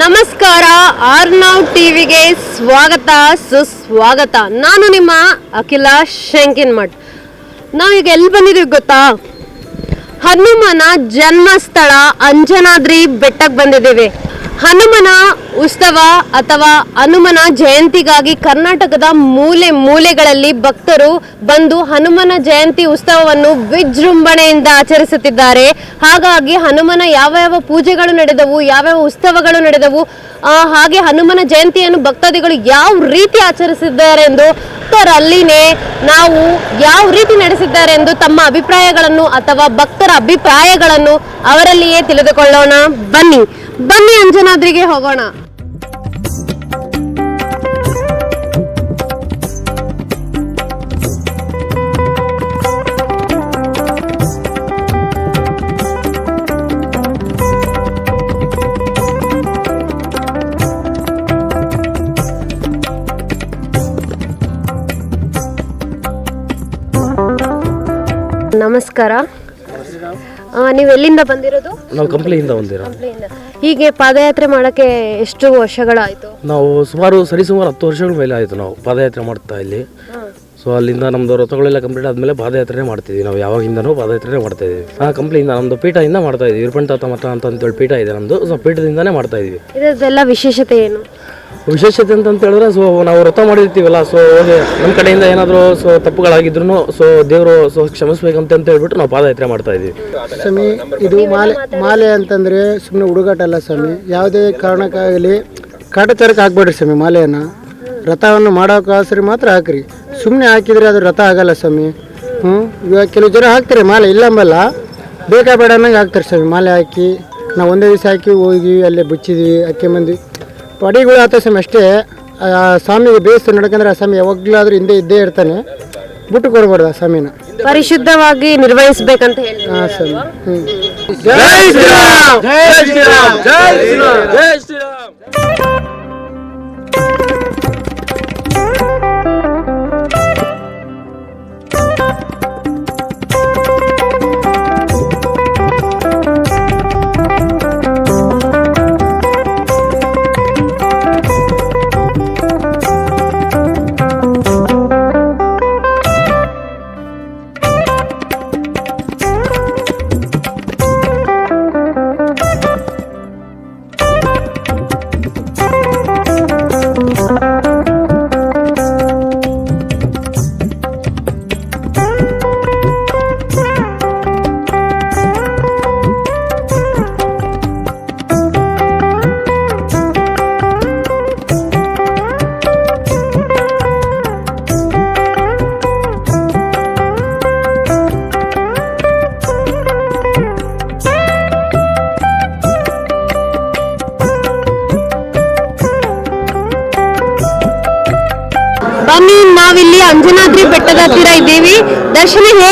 ನಮಸ್ಕಾರ ಆರ್ನಾವ್ ಟಿವಿಗೆ ಸ್ವಾಗತ, ಸುಸ್ವಾಗತ. ನಾನು ನಿಮ್ಮ ಅಖಿಲ ಶಂಕಿನ್ಮಠ್. ನಾವೀಗ ಎಲ್ಲಿ ಬಂದಿದ್ದೀವಿ ಗೊತ್ತಾ? ಹನುಮನ ಜನ್ಮಸ್ಥಳ ಅಂಜನಾದ್ರಿ ಬೆಟ್ಟಕ್ಕೆ ಬಂದಿದ್ದೀವಿ. ಹನುಮನ ಉತ್ಸವ ಅಥವಾ ಹನುಮನ ಜಯಂತಿಗಾಗಿ ಕರ್ನಾಟಕದ ಮೂಲೆ ಮೂಲೆಗಳಲ್ಲಿ ಭಕ್ತರು ಬಂದು ಹನುಮನ ಜಯಂತಿ ಉತ್ಸವವನ್ನು ವಿಜೃಂಭಣೆಯಿಂದ ಆಚರಿಸುತ್ತಿದ್ದಾರೆ. ಹಾಗಾಗಿ ಹನುಮನ ಯಾವ ಯಾವ ಪೂಜೆಗಳು ನಡೆದವು ಯಾವ್ಯಾವ ಉತ್ಸವಗಳು ನಡೆದವು ಹಾಗೆ ಹನುಮನ ಜಯಂತಿಯನ್ನು ಭಕ್ತಾದಿಗಳು ಯಾವ ರೀತಿ ಆಚರಿಸಿದ್ದಾರೆ ಎಂದು ಭಕ್ತರು ನಾವು ಯಾವ ರೀತಿ ನಡೆಸಿದ್ದಾರೆ ಎಂದು ತಮ್ಮ ಅಭಿಪ್ರಾಯಗಳನ್ನು ಅಥವಾ ಭಕ್ತರ ಅಭಿಪ್ರಾಯಗಳನ್ನು ಅವರಲ್ಲಿಯೇ ತಿಳಿದುಕೊಳ್ಳೋಣ. ಬನ್ನಿ. ಬನ್ನಿ ಅಂಜನಾದ್ರಿಗೆ ಹೋಗೋಣ. ನಮಸ್ಕಾರ. ನೀವು ಎಲ್ಲಿಂದ ಬಂದಿರೋದು? ನಾವು ಕಂಪ್ಲಿಯಿಂದ ಬಂದಿರೋ ಹೀಗೆ ಪಾದಯಾತ್ರೆ ಮಾಡಕ್ಕೆ ಎಷ್ಟು ವರ್ಷಗಳಾಯಿತು? ನಾವು ಸುಮಾರು ಸರಿಸುಮಾರು ಹತ್ತು ವರ್ಷಗಳ ಮೇಲೆ ಆಯಿತು ನಾವು ಪಾದಯಾತ್ರೆ ಮಾಡ್ತಾ ಇಲ್ಲಿ. ಸೊ ಅಲ್ಲಿಂದ ನಮ್ಮದು ವ್ರತಗಳೆಲ್ಲ ಕಂಪ್ಲೀಟ್ ಆದಮೇಲೆ ಪಾದಯಾತ್ರೆ ಮಾಡ್ತಿದ್ವಿ ನಾವು ಯಾವಾಗಿಂದನೂ ಪಾದಯಾತ್ರೆ ಮಾಡ್ತಾ ಇದ್ವಿ ಆ ಕಂಪ್ಲೀಟ್ ನಮ್ಮದು ಪೀಠದಿಂದ ಮಾಡ್ತಾ ಇದ್ವಿ. ವಿರ್ಪಂತಾತ ಮಠ ಅಂತ ಅಂತೇಳಿ ಪೀಠ ಇದೆ ನಮ್ಮದು ಸೊ ಪೀಠದಿಂದನೇ ಮಾಡ್ತಾ ಇದ್ವಿ. ಇದೆಲ್ಲ ವಿಶೇಷತೆ ಏನು? ವಿಶೇಷತೆ ಅಂತ ಹೇಳಿದ್ರೆ ಸೊ ನಾವು ವ್ರತ ಮಾಡಿರ್ತೀವಲ್ಲ ಸೊ ನಮ್ಮ ಕಡೆಯಿಂದ ಏನಾದರೂ ಸೊ ತಪ್ಪುಗಳಾಗಿದ್ರು ಸೊ ದೇವರು ಸೊ ಕ್ಷಮಿಸ್ಬೇಕಂತ ಅಂತ ಹೇಳ್ಬಿಟ್ಟು ನಾವು ಪಾದಯಾತ್ರೆ ಮಾಡ್ತಾ ಇದ್ದೀವಿ. ಸ್ವಾಮಿ, ಇದು ಮಾಲೆ ಮಾಲೆ ಅಂತಂದರೆ ಸುಮ್ಮನೆ ಹುಡುಗಾಟ ಅಲ್ಲ ಸ್ವಾಮಿ. ಯಾವುದೇ ಕಾರಣಕ್ಕಾಗಲಿ ಕಾಟಚಾರಕ್ಕೆ ಹಾಕ್ಬೇಡ್ರಿ ಸ್ವಾಮಿ ಮಾಲೆಯನ್ನು. ರಥವನ್ನು ಮಾಡೋಕ್ಕಾಸ್ರಿ ಮಾತ್ರ ಹಾಕ್ರಿ. ಸುಮ್ಮನೆ ಹಾಕಿದರೆ ಅದು ರಥ ಆಗಲ್ಲ ಸ್ವಾಮಿ. ಹ್ಞೂ ಇವಾಗ ಕೆಲವು ಜನ ಹಾಕ್ತಾರೆ ಮಾಲೆ ಇಲ್ಲಂಬಲ್ಲ ಬೇಕಾ ಬೇಡ ಅನ್ನಂಗೆ ಹಾಕ್ತಾರೆ ಸ್ವಾಮಿ ಮಾಲೆ ಹಾಕಿ. ನಾವು ಒಂದೇ ದಿವಸ ಹಾಕಿ ಹೋಗಿ ಅಲ್ಲೇ ಬಿಚ್ಚಿದ್ವಿ, ಅಕ್ಕಿ ಮಂದಿ. ಪಡಿಗಳು ಆತ ಸ್ವಾಮಿ ಅಷ್ಟೇ. ಆ ಸ್ವಾಮಿಗೆ ಬೇಯಿಸ್ತು ನಡ್ಕಂದ್ರೆ ಆ ಸ್ವಾಮಿ ಯಾವಾಗಲಾದ್ರೂ ಹಿಂದೆ ಇದ್ದೇ ಇರ್ತಾನೆ. ಬಿಟ್ಟು ಕೊಡ್ಬಾರ್ದು ಆ ಸ್ವಾಮಿನ. ಪರಿಶುದ್ಧವಾಗಿ ನಿರ್ವಹಿಸ್ಬೇಕಂತ ಹೇಳಿ. ಹಾಂ ಸ್ವಾಮಿ. ಹ್ಞೂ ಜೈ ಶ್ರೀರಾಮ್! ಜೈ ಶ್ರೀರಾಮ್! ಜೈ ಶ್ರೀರಾಮ್!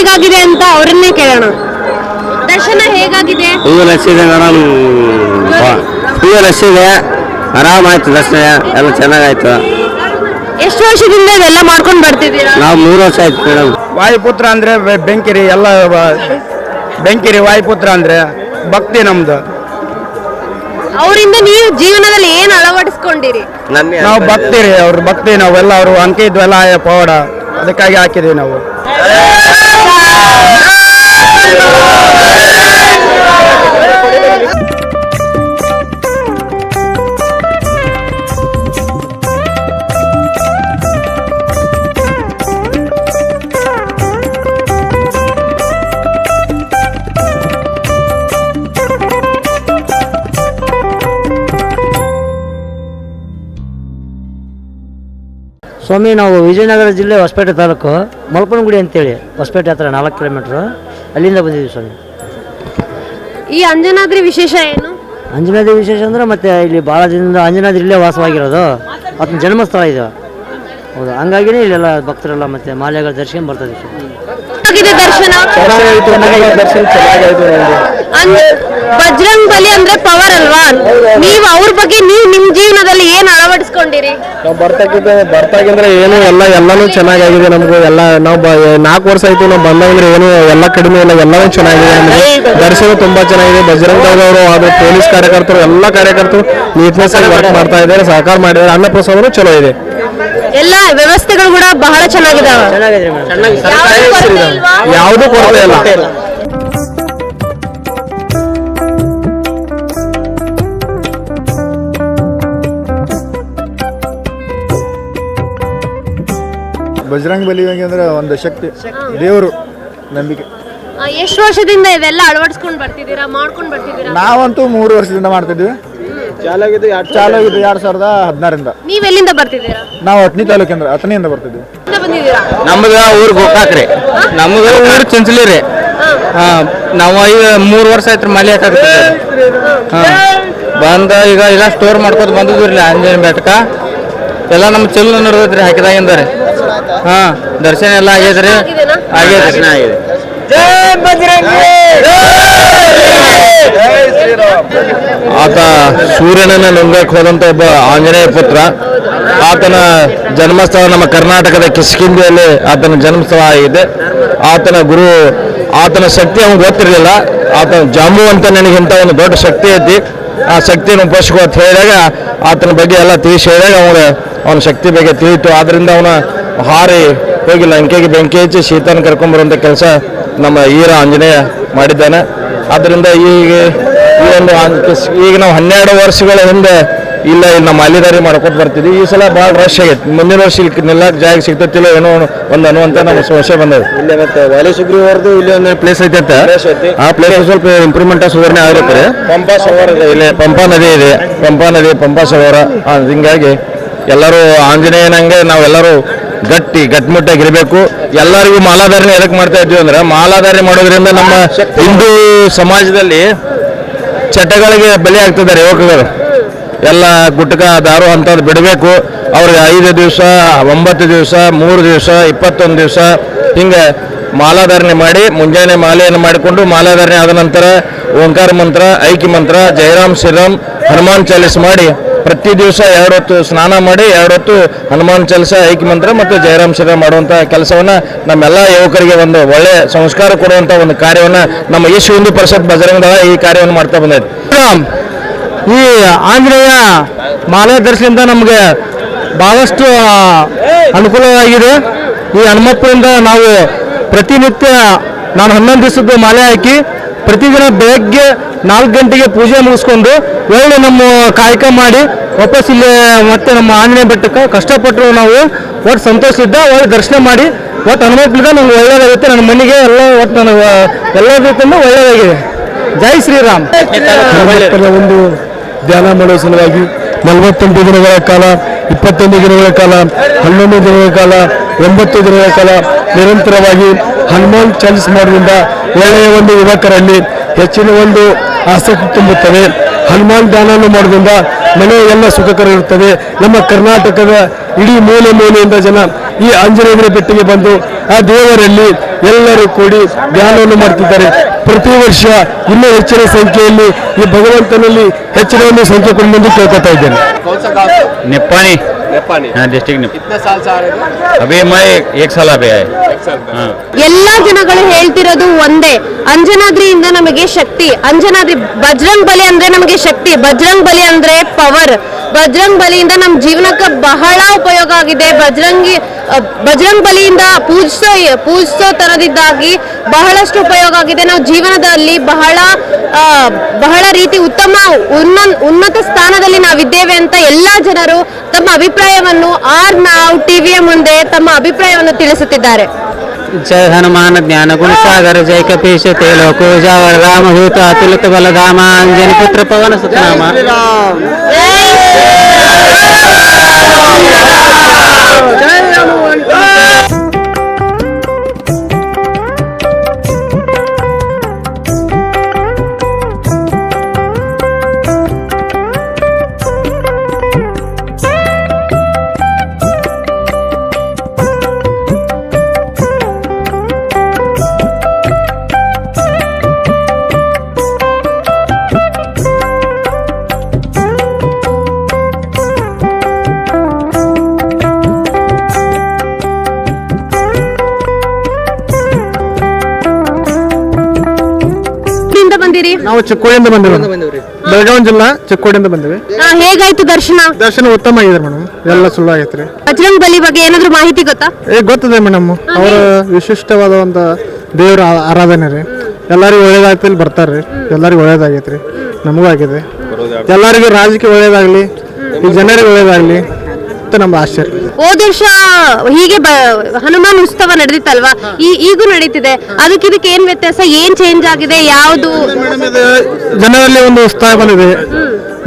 ಹೇಗಾಗಿದೆ ಅಂತ ಅವರನ್ನೇ ಕೇಳೋಣ. ದರ್ಶನ ಹೇಗಾಗಿದೆ? ಫುಲ್ ರಶ್ ಇದೆ ಮೇಡಮ್. ಫುಲ್ ರಶ್ ಇದೆ ಆರಾಮಾಯ್ತು ದರ್ಶನ. ಎಲ್ಲ ಚೆನ್ನಾಗಾಯ್ತು. ಎಷ್ಟು ವರ್ಷದಿಂದ ಇದೆಲ್ಲ ಮಾಡ್ಕೊಂಡು ಬರ್ತಿದ್ದೀರಾ? ನಾವು ಮೂರು ವರ್ಷ ಆಯ್ತು ಮೇಡಮ್. ವಾಯುಪುತ್ರ ಅಂದ್ರೆ ಬೆ- ಬೆಂಕಿರಿ ಎಲ್ಲ ವ- ಬೆಂಕಿರಿ ವಾಯುಪುತ್ರ ಅಂದ್ರೆ ಭಕ್ತಿ ನಮ್ದು. ಅವರಿಂದ ನೀವು ಜೀವನದಲ್ಲಿ ಏನ್ ಅಳವಡಿಸ್ಕೊಂಡಿರಿ? ನಾವು ಭಕ್ತಿರಿ ಅವ್ರ ಭಕ್ತಿ ನಾವೆಲ್ಲ ಅವರು ಅಂಕೆ ಇದ್ವೆಲ್ಲ ಪವಾಡ. ಅದಕ್ಕಾಗಿ ಹಾಕಿದೀವಿ ನಾವು. Yeah! ಸ್ವಾಮಿ ನಾವು ವಿಜಯನಗರ ಜಿಲ್ಲೆ ಹೊಸಪೇಟೆ ತಾಲೂಕು ಮಲ್ಪನಗುಡಿ ಅಂತೇಳಿ ಹೊಸಪೇಟೆ ಹತ್ರ ನಾಲ್ಕು ಕಿಲೋಮೀಟ್ರು. ಅಲ್ಲಿಂದ ಬಂದಿದ್ದೀವಿ ಸ್ವಾಮಿ. ಈ ಅಂಜನಾದ್ರಿ ವಿಶೇಷ ಏನು? ಅಂಜನಾದ್ರಿ ವಿಶೇಷ ಅಂದ್ರೆ ಮತ್ತೆ ಇಲ್ಲಿ ಭಾಳ ದಿನದಿಂದ ಅಂಜನಾದ್ರಿ ಇಲ್ಲೇ ವಾಸವಾಗಿರೋದು. ಅದನ್ನ ಜನ್ಮಸ್ಥಳ ಇದು. ಹೌದು ಹಂಗಾಗಿನೇ ಇಲ್ಲೆಲ್ಲ ಭಕ್ತರೆಲ್ಲ ಮತ್ತೆ ಮಾಲೆಗಳ ದರ್ಶನ ಬರ್ತದೆ ದರ್ಶನ. ದರ್ಶನ ಅಂದ್- ಬಜರಂಗ್ ಬಲಿ ಅಂದ್ರೆ ಪವರ್ ಅಲ್ವಾ? ನೀವು ಅವ್ರ ಬಗ್ಗೆ ನೀವು ನಿಮ್ ಜೀವನದಲ್ಲಿ ಏನ್ ಅಳವಡಿಸ್ಕೊಂಡಿರಿ? ನಾವು ಬರ್ತಾಕಿದ್ದ ಬರ್ತಾಗಿಂದ್ರೆ ಏನು ಎಲ್ಲ ಎಲ್ಲಾನು ಚೆನ್ನಾಗಾಗಿದೆ ನಮ್ಗೆ. ಎಲ್ಲ ನಾವು ಬ ನಾಲ್ಕು ವರ್ಷ ಆಯ್ತು ನಾವು ಬಂದಂದ್ರೆ ಏನು ಎಲ್ಲ ಕಡಿಮೆ ಇಲ್ಲ ಎಲ್ಲವೂ ಚೆನ್ನಾಗಿದೆ ನಮಗೆ. ದರ್ಶನ ತುಂಬಾ ಚೆನ್ನಾಗಿದೆ. ಬಜರಂಗ್ ಅವರು ಅದು ಪೊಲೀಸ್ ಕಾರ್ಯಕರ್ತರು ಎಲ್ಲ ಕಾರ್ಯಕರ್ತರು ನೀಟ್ನೆಸ್ ಆಗಿ ವರ್ಕ್ ಮಾಡ್ತಾ ಇದ್ದಾರೆ ಸಹಕಾರ ಮಾಡಿದ್ದಾರೆ. ಅನ್ನಪ್ರಸಾದನು ಚಲೋ ಇದೆ. ಎಲ್ಲ ವ್ಯವಸ್ಥೆಗಳು ಕೂಡ ಬಹಳ ಚೆನ್ನಾಗಿದಾವ. ಚೆನ್ನಾಗಿದೆ? ಯಾವುದೂ ಕೊರತೆ ಇಲ್ಲ. ಬಜರಂಗ ಬಲಿ ಅಂದ್ರೆ ಒಂದು ಶಕ್ತಿ. ದೇವರು ನಂಬಿಕೆ. ಆ, ಎಷ್ಟು ವರ್ಷದಿಂದ ಇದೆಲ್ಲ ಅಳವಡಿಸ್ಕೊಂಡು ಬರ್ತಿದ್ದೀರಾ ಮಾಡ್ಕೊಂಡು ಬರ್ತಿದ್ದೀರಾ? ನಾವಂತೂ ಮೂರು ವರ್ಷದಿಂದ ಮಾಡ್ತಿದ್ವಿ. ಚಾಲಾಗಿದ್ದು ಚಾಲಾಗಿದ್ದು ಎರಡು ಸಾವಿರದ ಹದಿನಾರಿಂದ ನೀವು ಎಲ್ಲಿಂದ ಬರ್ತಿದ್ದೀರಾ? ನಾವು ಅಟ್ನಿ ತಾಲೂಕಿಂದ ಅತನಿಯಿಂದ ಬರ್ತಿದ್ವಿ. ಬಂದಿದ್ದೀರಾ? ನಮ್ದು ಊರು ಗೋಕಾಕ್ ರೀ ನಮ್ದು ಊರು ಚಂಚಲಿ ರೀ ಹಾಂ ನಾವು ಈಗ ಮೂರು ವರ್ಷ ಆಯ್ತು ಮಲೆ ಹಾಕಿ ಹಾಂ. ಬಂದ ಈಗ ಎಲ್ಲ ಸ್ಟೋರ್ ಮಾಡ್ಕೊತ ಬಂದಿದ್ವಿ ರೀ ಆಂಜನೇಯ ಬೆಟ್ಟಕ ಎಲ್ಲ ನಮ್ಮ ಚೆಲ್ಲು ನಡೆದೈತ್ರಿ ಹಾಕಿದಾಗಿಂದ ರೀ ಹಾಂ ದರ್ಶನ ಎಲ್ಲ ಆಗೈತ್ರಿ. ಆಗೈತೆ ಆಗಿದೆ. ಆತ ಸೂರ್ಯನನ್ನ ನುಂಗಕ್ಕೆ ಹೋದಂತ ಒಬ್ಬ ಆಂಜನೇಯ ಪುತ್ರ. ಆತನ ಜನ್ಮಸ್ಥಳ ನಮ್ಮ ಕರ್ನಾಟಕದ ಕಿಸ್ಕಿಂದಿಯಲ್ಲಿ ಆತನ ಜನ್ಮಸ್ಥಳ ಆಗಿದೆ. ಆತನ ಗುರು ಆತನ ಶಕ್ತಿ ಅವ್ನಿಗೆ ಗೊತ್ತಿರಲಿಲ್ಲ. ಆತನ ಜಾಂಬು ಅಂತ ನನಗೆ ಇಂಥ ಒಂದು ದೊಡ್ಡ ಶಕ್ತಿ ಐತಿ. ಆ ಶಕ್ತಿಯನ್ನು ಉಪಯೋಗಿಸ್ಕೊ ಅಂತ ಹೇಳಿದಾಗ ಆತನ ಬಗ್ಗೆ ಎಲ್ಲ ತಿಳಿಸಿ ಹೇಳಿದಾಗ ಅವನ ಅವನ ಶಕ್ತಿ ಬಗ್ಗೆ ತಿಳಿತು ಆದ್ದರಿಂದ ಅವನ ಹಾರಿ ಹೋಗಿ ಲಂಕೆಗೆ ಬೆಂಕಿ ಹಚ್ಚಿ ಶೀತನ ಕರ್ಕೊಂಬರುವಂಥ ಕೆಲಸ ನಮ್ಮ ಈರ ಆಂಜನೇಯ ಮಾಡಿದ್ದಾನೆ. ಆದ್ದರಿಂದ ಈಗ ಈ ಒಂದು ಈಗ ನಾವು ಹನ್ನೆರಡು ವರ್ಷಗಳ ಹಿಂದೆ ಇಲ್ಲ ಇಲ್ಲಿ ನಮ್ಮ ಅಲ್ಲಿದಾರಿ ಮಾಡ್ಕೊತ ಬರ್ತಿದ್ವಿ. ಈ ಸಲ ಭಾಳ ರಶ್ ಆಗೈತೆ. ಮುಂದಿನ ವರ್ಷ ಇಲ್ಲಿ ನಿಲ್ಲಕ್ಕೆ ಜಾಗ ಸಿಗ್ತತಿಲ್ಲ ಏನೋ ಒಂದು ಅನ್ನುವಂಥ ನಮ್ಮ ಸಮಸ್ಯೆ ಬಂದದ ಇಲ್ಲ ಮತ್ತೆ ವಾಲಿ ಸುಗ್ರೀವಾರ್ದು ಇಲ್ಲಿ ಒಂದು ಪ್ಲೇಸ್ ಐತೆ ಆ ಪ್ಲೇಸ್ ಸ್ವಲ್ಪ ಇಂಪ್ರೂವ್ಮೆಂಟ್ ಸುಧಾರಣೆ ಆಗಿರ್ತಾರೆ ಪಂಪಾ ಸರೋವರ ಇದೆ. ಇಲ್ಲಿ ಪಂಪಾ ನದಿ ಇದೆ. ಪಂಪಾ ನದಿ ಪಂಪಾ ಸರೋವರ ಆ, ಹಿಂಗಾಗಿ ಎಲ್ಲರೂ ಆಂಜನೇಯನಂಗೆ ನಾವೆಲ್ಲರೂ ಗಟ್ಟಿ ಗಟ್ಟಿಮುಟ್ಟಾಗಿರಬೇಕು ಎಲ್ಲರಿಗೂ ಮಾಲಾಧಾರಣೆ ಎದಕ್ಕೆ ಮಾಡ್ತಾ ಇದ್ವಿ ಅಂದ್ರೆ ಮಾಲಾಧಾರಣೆ ಮಾಡೋದ್ರಿಂದ ನಮ್ಮ ಹಿಂದೂ ಸಮಾಜದಲ್ಲಿ ಚಟಗಳಿಗೆ ಬೆಲೆ ಆಗ್ತಿದ್ದಾರೆ ಯುವಕರು. ಎಲ್ಲ ಗುಟ್ಕ ದಾರು ಅಂಥದ್ದು ಬಿಡಬೇಕು. ಅವ್ರಿಗೆ ಐದು ದಿವಸ, ಒಂಬತ್ತು ದಿವಸ, ಮೂರು ದಿವಸ, ಇಪ್ಪತ್ತೊಂದು ದಿವಸ ಹಿಂಗೆ ಮಾಲಾಧಾರಣೆ ಮಾಡಿ, ಮುಂಜಾನೆ ಮಾಲೆಯನ್ನು ಮಾಡಿಕೊಂಡು ಮಾಲಾಧಾರಣೆ ಆದ ನಂತರ ಓಂಕಾರ ಮಂತ್ರ ಐಕಿ ಮಂತ್ರ, ಜಯರಾಮ್ ಶ್ರೀರಾಮ್, ಹನುಮಾನ್ ಚಾಲಿಸ್ ಮಾಡಿ ಪ್ರತಿ ದಿವಸ ಎರಡು ಹೊತ್ತು ಸ್ನಾನ ಮಾಡಿ, ಎರಡು ಹೊತ್ತು ಹನುಮಾನ್ ಚಾಲಿಸ ಐಕಿ ಮಂತ್ರ ಮತ್ತು ಜಯರಾಮ್ ಶ್ರೀರಾಮ್ ಮಾಡುವಂಥ ಕೆಲಸವನ್ನ ನಮ್ಮೆಲ್ಲ ಯುವಕರಿಗೆ ಒಂದು ಒಳ್ಳೆ ಸಂಸ್ಕಾರ ಕೊಡುವಂಥ ಒಂದು ಕಾರ್ಯವನ್ನು ನಮ್ಮ ಹಿಂದೂ ಪರಿಷತ್ ಬಜರಂಗದ ಈ ಕಾರ್ಯವನ್ನು ಮಾಡ್ತಾ ಬಂದೈತೆ ಈ ಆಂಜನೇಯ ಮಾಲೆ ದರ್ಶನದಿಂದ ನಮಗೆ ಬಹಳಷ್ಟು ಅನುಕೂಲವಾಗಿದೆ. ಈ ಹನುಮಪ್ಪನಿಂದ ನಾವು ಪ್ರತಿನಿತ್ಯ ನಾನು ಹನ್ನೊಂದು ದಿವಸದ್ದು ಮಾಲೆ ಹಾಕಿ ಪ್ರತಿದಿನ ಬೆಳಗ್ಗೆ ನಾಲ್ಕು ಗಂಟೆಗೆ ಪೂಜೆ ಮುಗಿಸ್ಕೊಂಡು ಒಳ್ಳೆ ನಮ್ಮ ಕಾಯಕ ಮಾಡಿ ವಾಪಸ್ ಇಲ್ಲಿ ಮತ್ತೆ ನಮ್ಮ ಆಂಜನೇಯ ಬೆಟ್ಟಕ್ಕೆ ಕಷ್ಟಪಟ್ಟರು ನಾವು. ಒಟ್ಟು ಸಂತೋಷದಿಂದ ಒಳ್ಳೆ ದರ್ಶನ ಮಾಡಿ. ಒಟ್ಟು ಹನುಮಪ್ಪನಿಂದ ನಮ್ಗೆ ಒಳ್ಳೇದಾಗುತ್ತೆ. ನನ್ನ ಮನೆಗೆ ಎಲ್ಲ ಒಟ್ಟು ನನಗೆ ಎಲ್ಲ ರೀತಿಯಿಂದ ಒಳ್ಳೆಯದಾಗಿದೆ ಜೈ ಶ್ರೀರಾಮ್. ಒಂದು ಧ್ಯಾನ ಮಾಡುವ ಸಲುವಾಗಿ ನಲವತ್ತೆಂಟು ದಿನಗಳ ಕಾಲ, ಇಪ್ಪತ್ತೊಂದು ದಿನಗಳ ಕಾಲ, ಹನ್ನೊಂದು ದಿನಗಳ ಕಾಲ, ಒಂಬತ್ತು ದಿನಗಳ ಕಾಲ ನಿರಂತರವಾಗಿ ಹನುಮಾನ್ ಚಾಲಿಸ್ ಮಾಡೋದ್ರಿಂದ ಒಳ್ಳೆಯ ಒಂದು ಯುವಕರಲ್ಲಿ ಹೆಚ್ಚಿನ ಒಂದು ಆಸಕ್ತಿ ತುಂಬುತ್ತದೆ. ಹನುಮಾನ್ ಧ್ಯಾನವನ್ನು ಮಾಡೋದ್ರಿಂದ ಮನೆ ಎಲ್ಲ ಸುಖಕರ ಇರುತ್ತದೆ. ನಮ್ಮ ಕರ್ನಾಟಕದ ಇಡೀ ಮೂಲೆ ಮೂಲೆಯಿಂದ ಜನ ಈ ಆಂಜನೇಯನ ಬೆಟ್ಟಿಗೆ ಬಂದು ಆ ದೇವರಲ್ಲಿ ಎಲ್ಲರೂ ಕೂಡಿ ಧ್ಯಾನವನ್ನು ಮಾಡ್ತಿದ್ದಾರೆ. ಪ್ರತಿ ವರ್ಷ ಇನ್ನೂ ಹೆಚ್ಚಿನ ಸಂಖ್ಯೆಯಲ್ಲಿ ಈ ಭಗವಂತನಲ್ಲಿ ಹೆಚ್ಚಿನ ಒಂದು ಸಂಖ್ಯೆ ಕೊಂಡು ಕೇಳ್ಕೊತಾ ಇದ್ದೇನೆ. ನೆಪ್ಪಾನಿ ಎಲ್ಲ ಜನಗಳು ಹೇಳ್ತಿರೋದು ಒಂದೇ. ಅಂಜನಾದ್ರಿಯಿಂದ ನಮಗೆ ಶಕ್ತಿ. ಅಂಜನಾದ್ರಿ ಬಜರಂಗ್ ಬಲಿ ಅಂದ್ರೆ ನಮಗೆ ಶಕ್ತಿ. ಬಜರಂಗ್ ಬಲಿ ಅಂದ್ರೆ ಪವರ್ ಬಜರಂಗ್ ಬಲಿಯಿಂದ ನಮ್ಮ ಜೀವನಕ್ಕೆ ಬಹಳ ಉಪಯೋಗ ಆಗಿದೆ. ಬಜರಂಗಿ ಬಜರಂಗ್ ಬಲಿಯಿಂದ ಪೂಜಿಸೋ ಪೂಜಿಸೋ ತರದಿದ್ದಾಗಿ ಬಹಳಷ್ಟು ಉಪಯೋಗ ಆಗಿದೆ. ನಾವು ಜೀವನದಲ್ಲಿ ಬಹಳ ಬಹಳ ರೀತಿ ಉತ್ತಮ ಉನ್ನ ಉನ್ನತ ಸ್ಥಾನದಲ್ಲಿ ನಾವಿದ್ದೇವೆ ಅಂತ ಎಲ್ಲಾ ಜನರು ತಮ್ಮ ಅಭಿಪ್ರಾಯವನ್ನು ಆರ್ ನಾವು ಟಿವಿಯ ಮುಂದೆ ತಮ್ಮ ಅಭಿಪ್ರಾಯವನ್ನು ತಿಳಿಸುತ್ತಿದ್ದಾರೆ. ಜಯ ಹನುಮಾನ ಜ್ಞಾನ ಗುಣ ಸಾಗರ ಜಯ ಕಪೀಶ ತೇಲೋಕು ಜಾವರ ರಾಮಭೂತ ಅತುಲಿತ ಬಲಧಾಮ ಅಂಜನಿ ಪುತ್ರ ಪವನ ಸುತನಾಮ. ಜೈ ನಾವು ಚಿಕ್ಕೋಡಿಯಿಂದ ಬಂದಿವಿ ಬೆಳಗಾವಿ ಜಿಲ್ಲಾ ಚಿಕ್ಕೋಡಿಯಿಂದ ಬಂದಿವಿ. ಆ, ಹೇಗಾಯ್ತು ದರ್ಶನ? ದರ್ಶನ ಉತ್ತಮ ಆಗಿದೆ ಮೇಡಮ್. ಎಲ್ಲ ಸುಳ್ಳು ಆಗೈತ್ರಿ. ಬಜರಂಗ್ ಬಲಿ ಬಗ್ಗೆ ಏನಾದ್ರು ಮಾಹಿತಿ ಗೊತ್ತಾ? ಏ ಗೊತ್ತದೆ ಮೇಡಮ್. ಅವರ ವಿಶಿಷ್ಟವಾದ ಒಂದು ದೇವರ ಆ- ಆರಾಧನೆ ರೀ. ಎಲ್ಲರಿಗೂ ಒಳ್ಳೇದಾಗ್ತಿ ಇಲ್ಲಿ ಬರ್ತಾರ್ರಿ ಎಲ್ಲರಿಗೂ ಒಳ್ಳೇದಾಗೈತ್ರಿ. ನಮಗೂ ಆಗಿದೆ. ಎಲ್ಲರಿಗೂ ರಾಜಕೀಯ ಒಳ್ಳೇದಾಗ್ಲಿ ಈ ಜನರಿಗೆ ಒಳ್ಳೇದಾಗ್ಲಿ ಅಂತ ನಮ್ಮ ಆಶ್ಚರ್ಯ ರೀ. ಹೋದ ವರ್ಷ ಹೀಗೆ ಬ- ಹನುಮಾನ್ ಉತ್ಸವ ನಡೆದಿತ್ತಲ್ವಾ? ಈ ಈಗೂ ನಡೀತಿದೆ. ಅದಕ್ಕೆ ಇದಕ್ಕೆ ಏನ್ ವ್ಯತ್ಯಾಸ? ಏನ್ ಚೇಂಜ್ ಆಗಿದೆ? ಯಾವುದು? ಜನರಲ್ಲಿ ಒಂದು ಉತ್ಸಾಹ ಬಂದಿದೆ.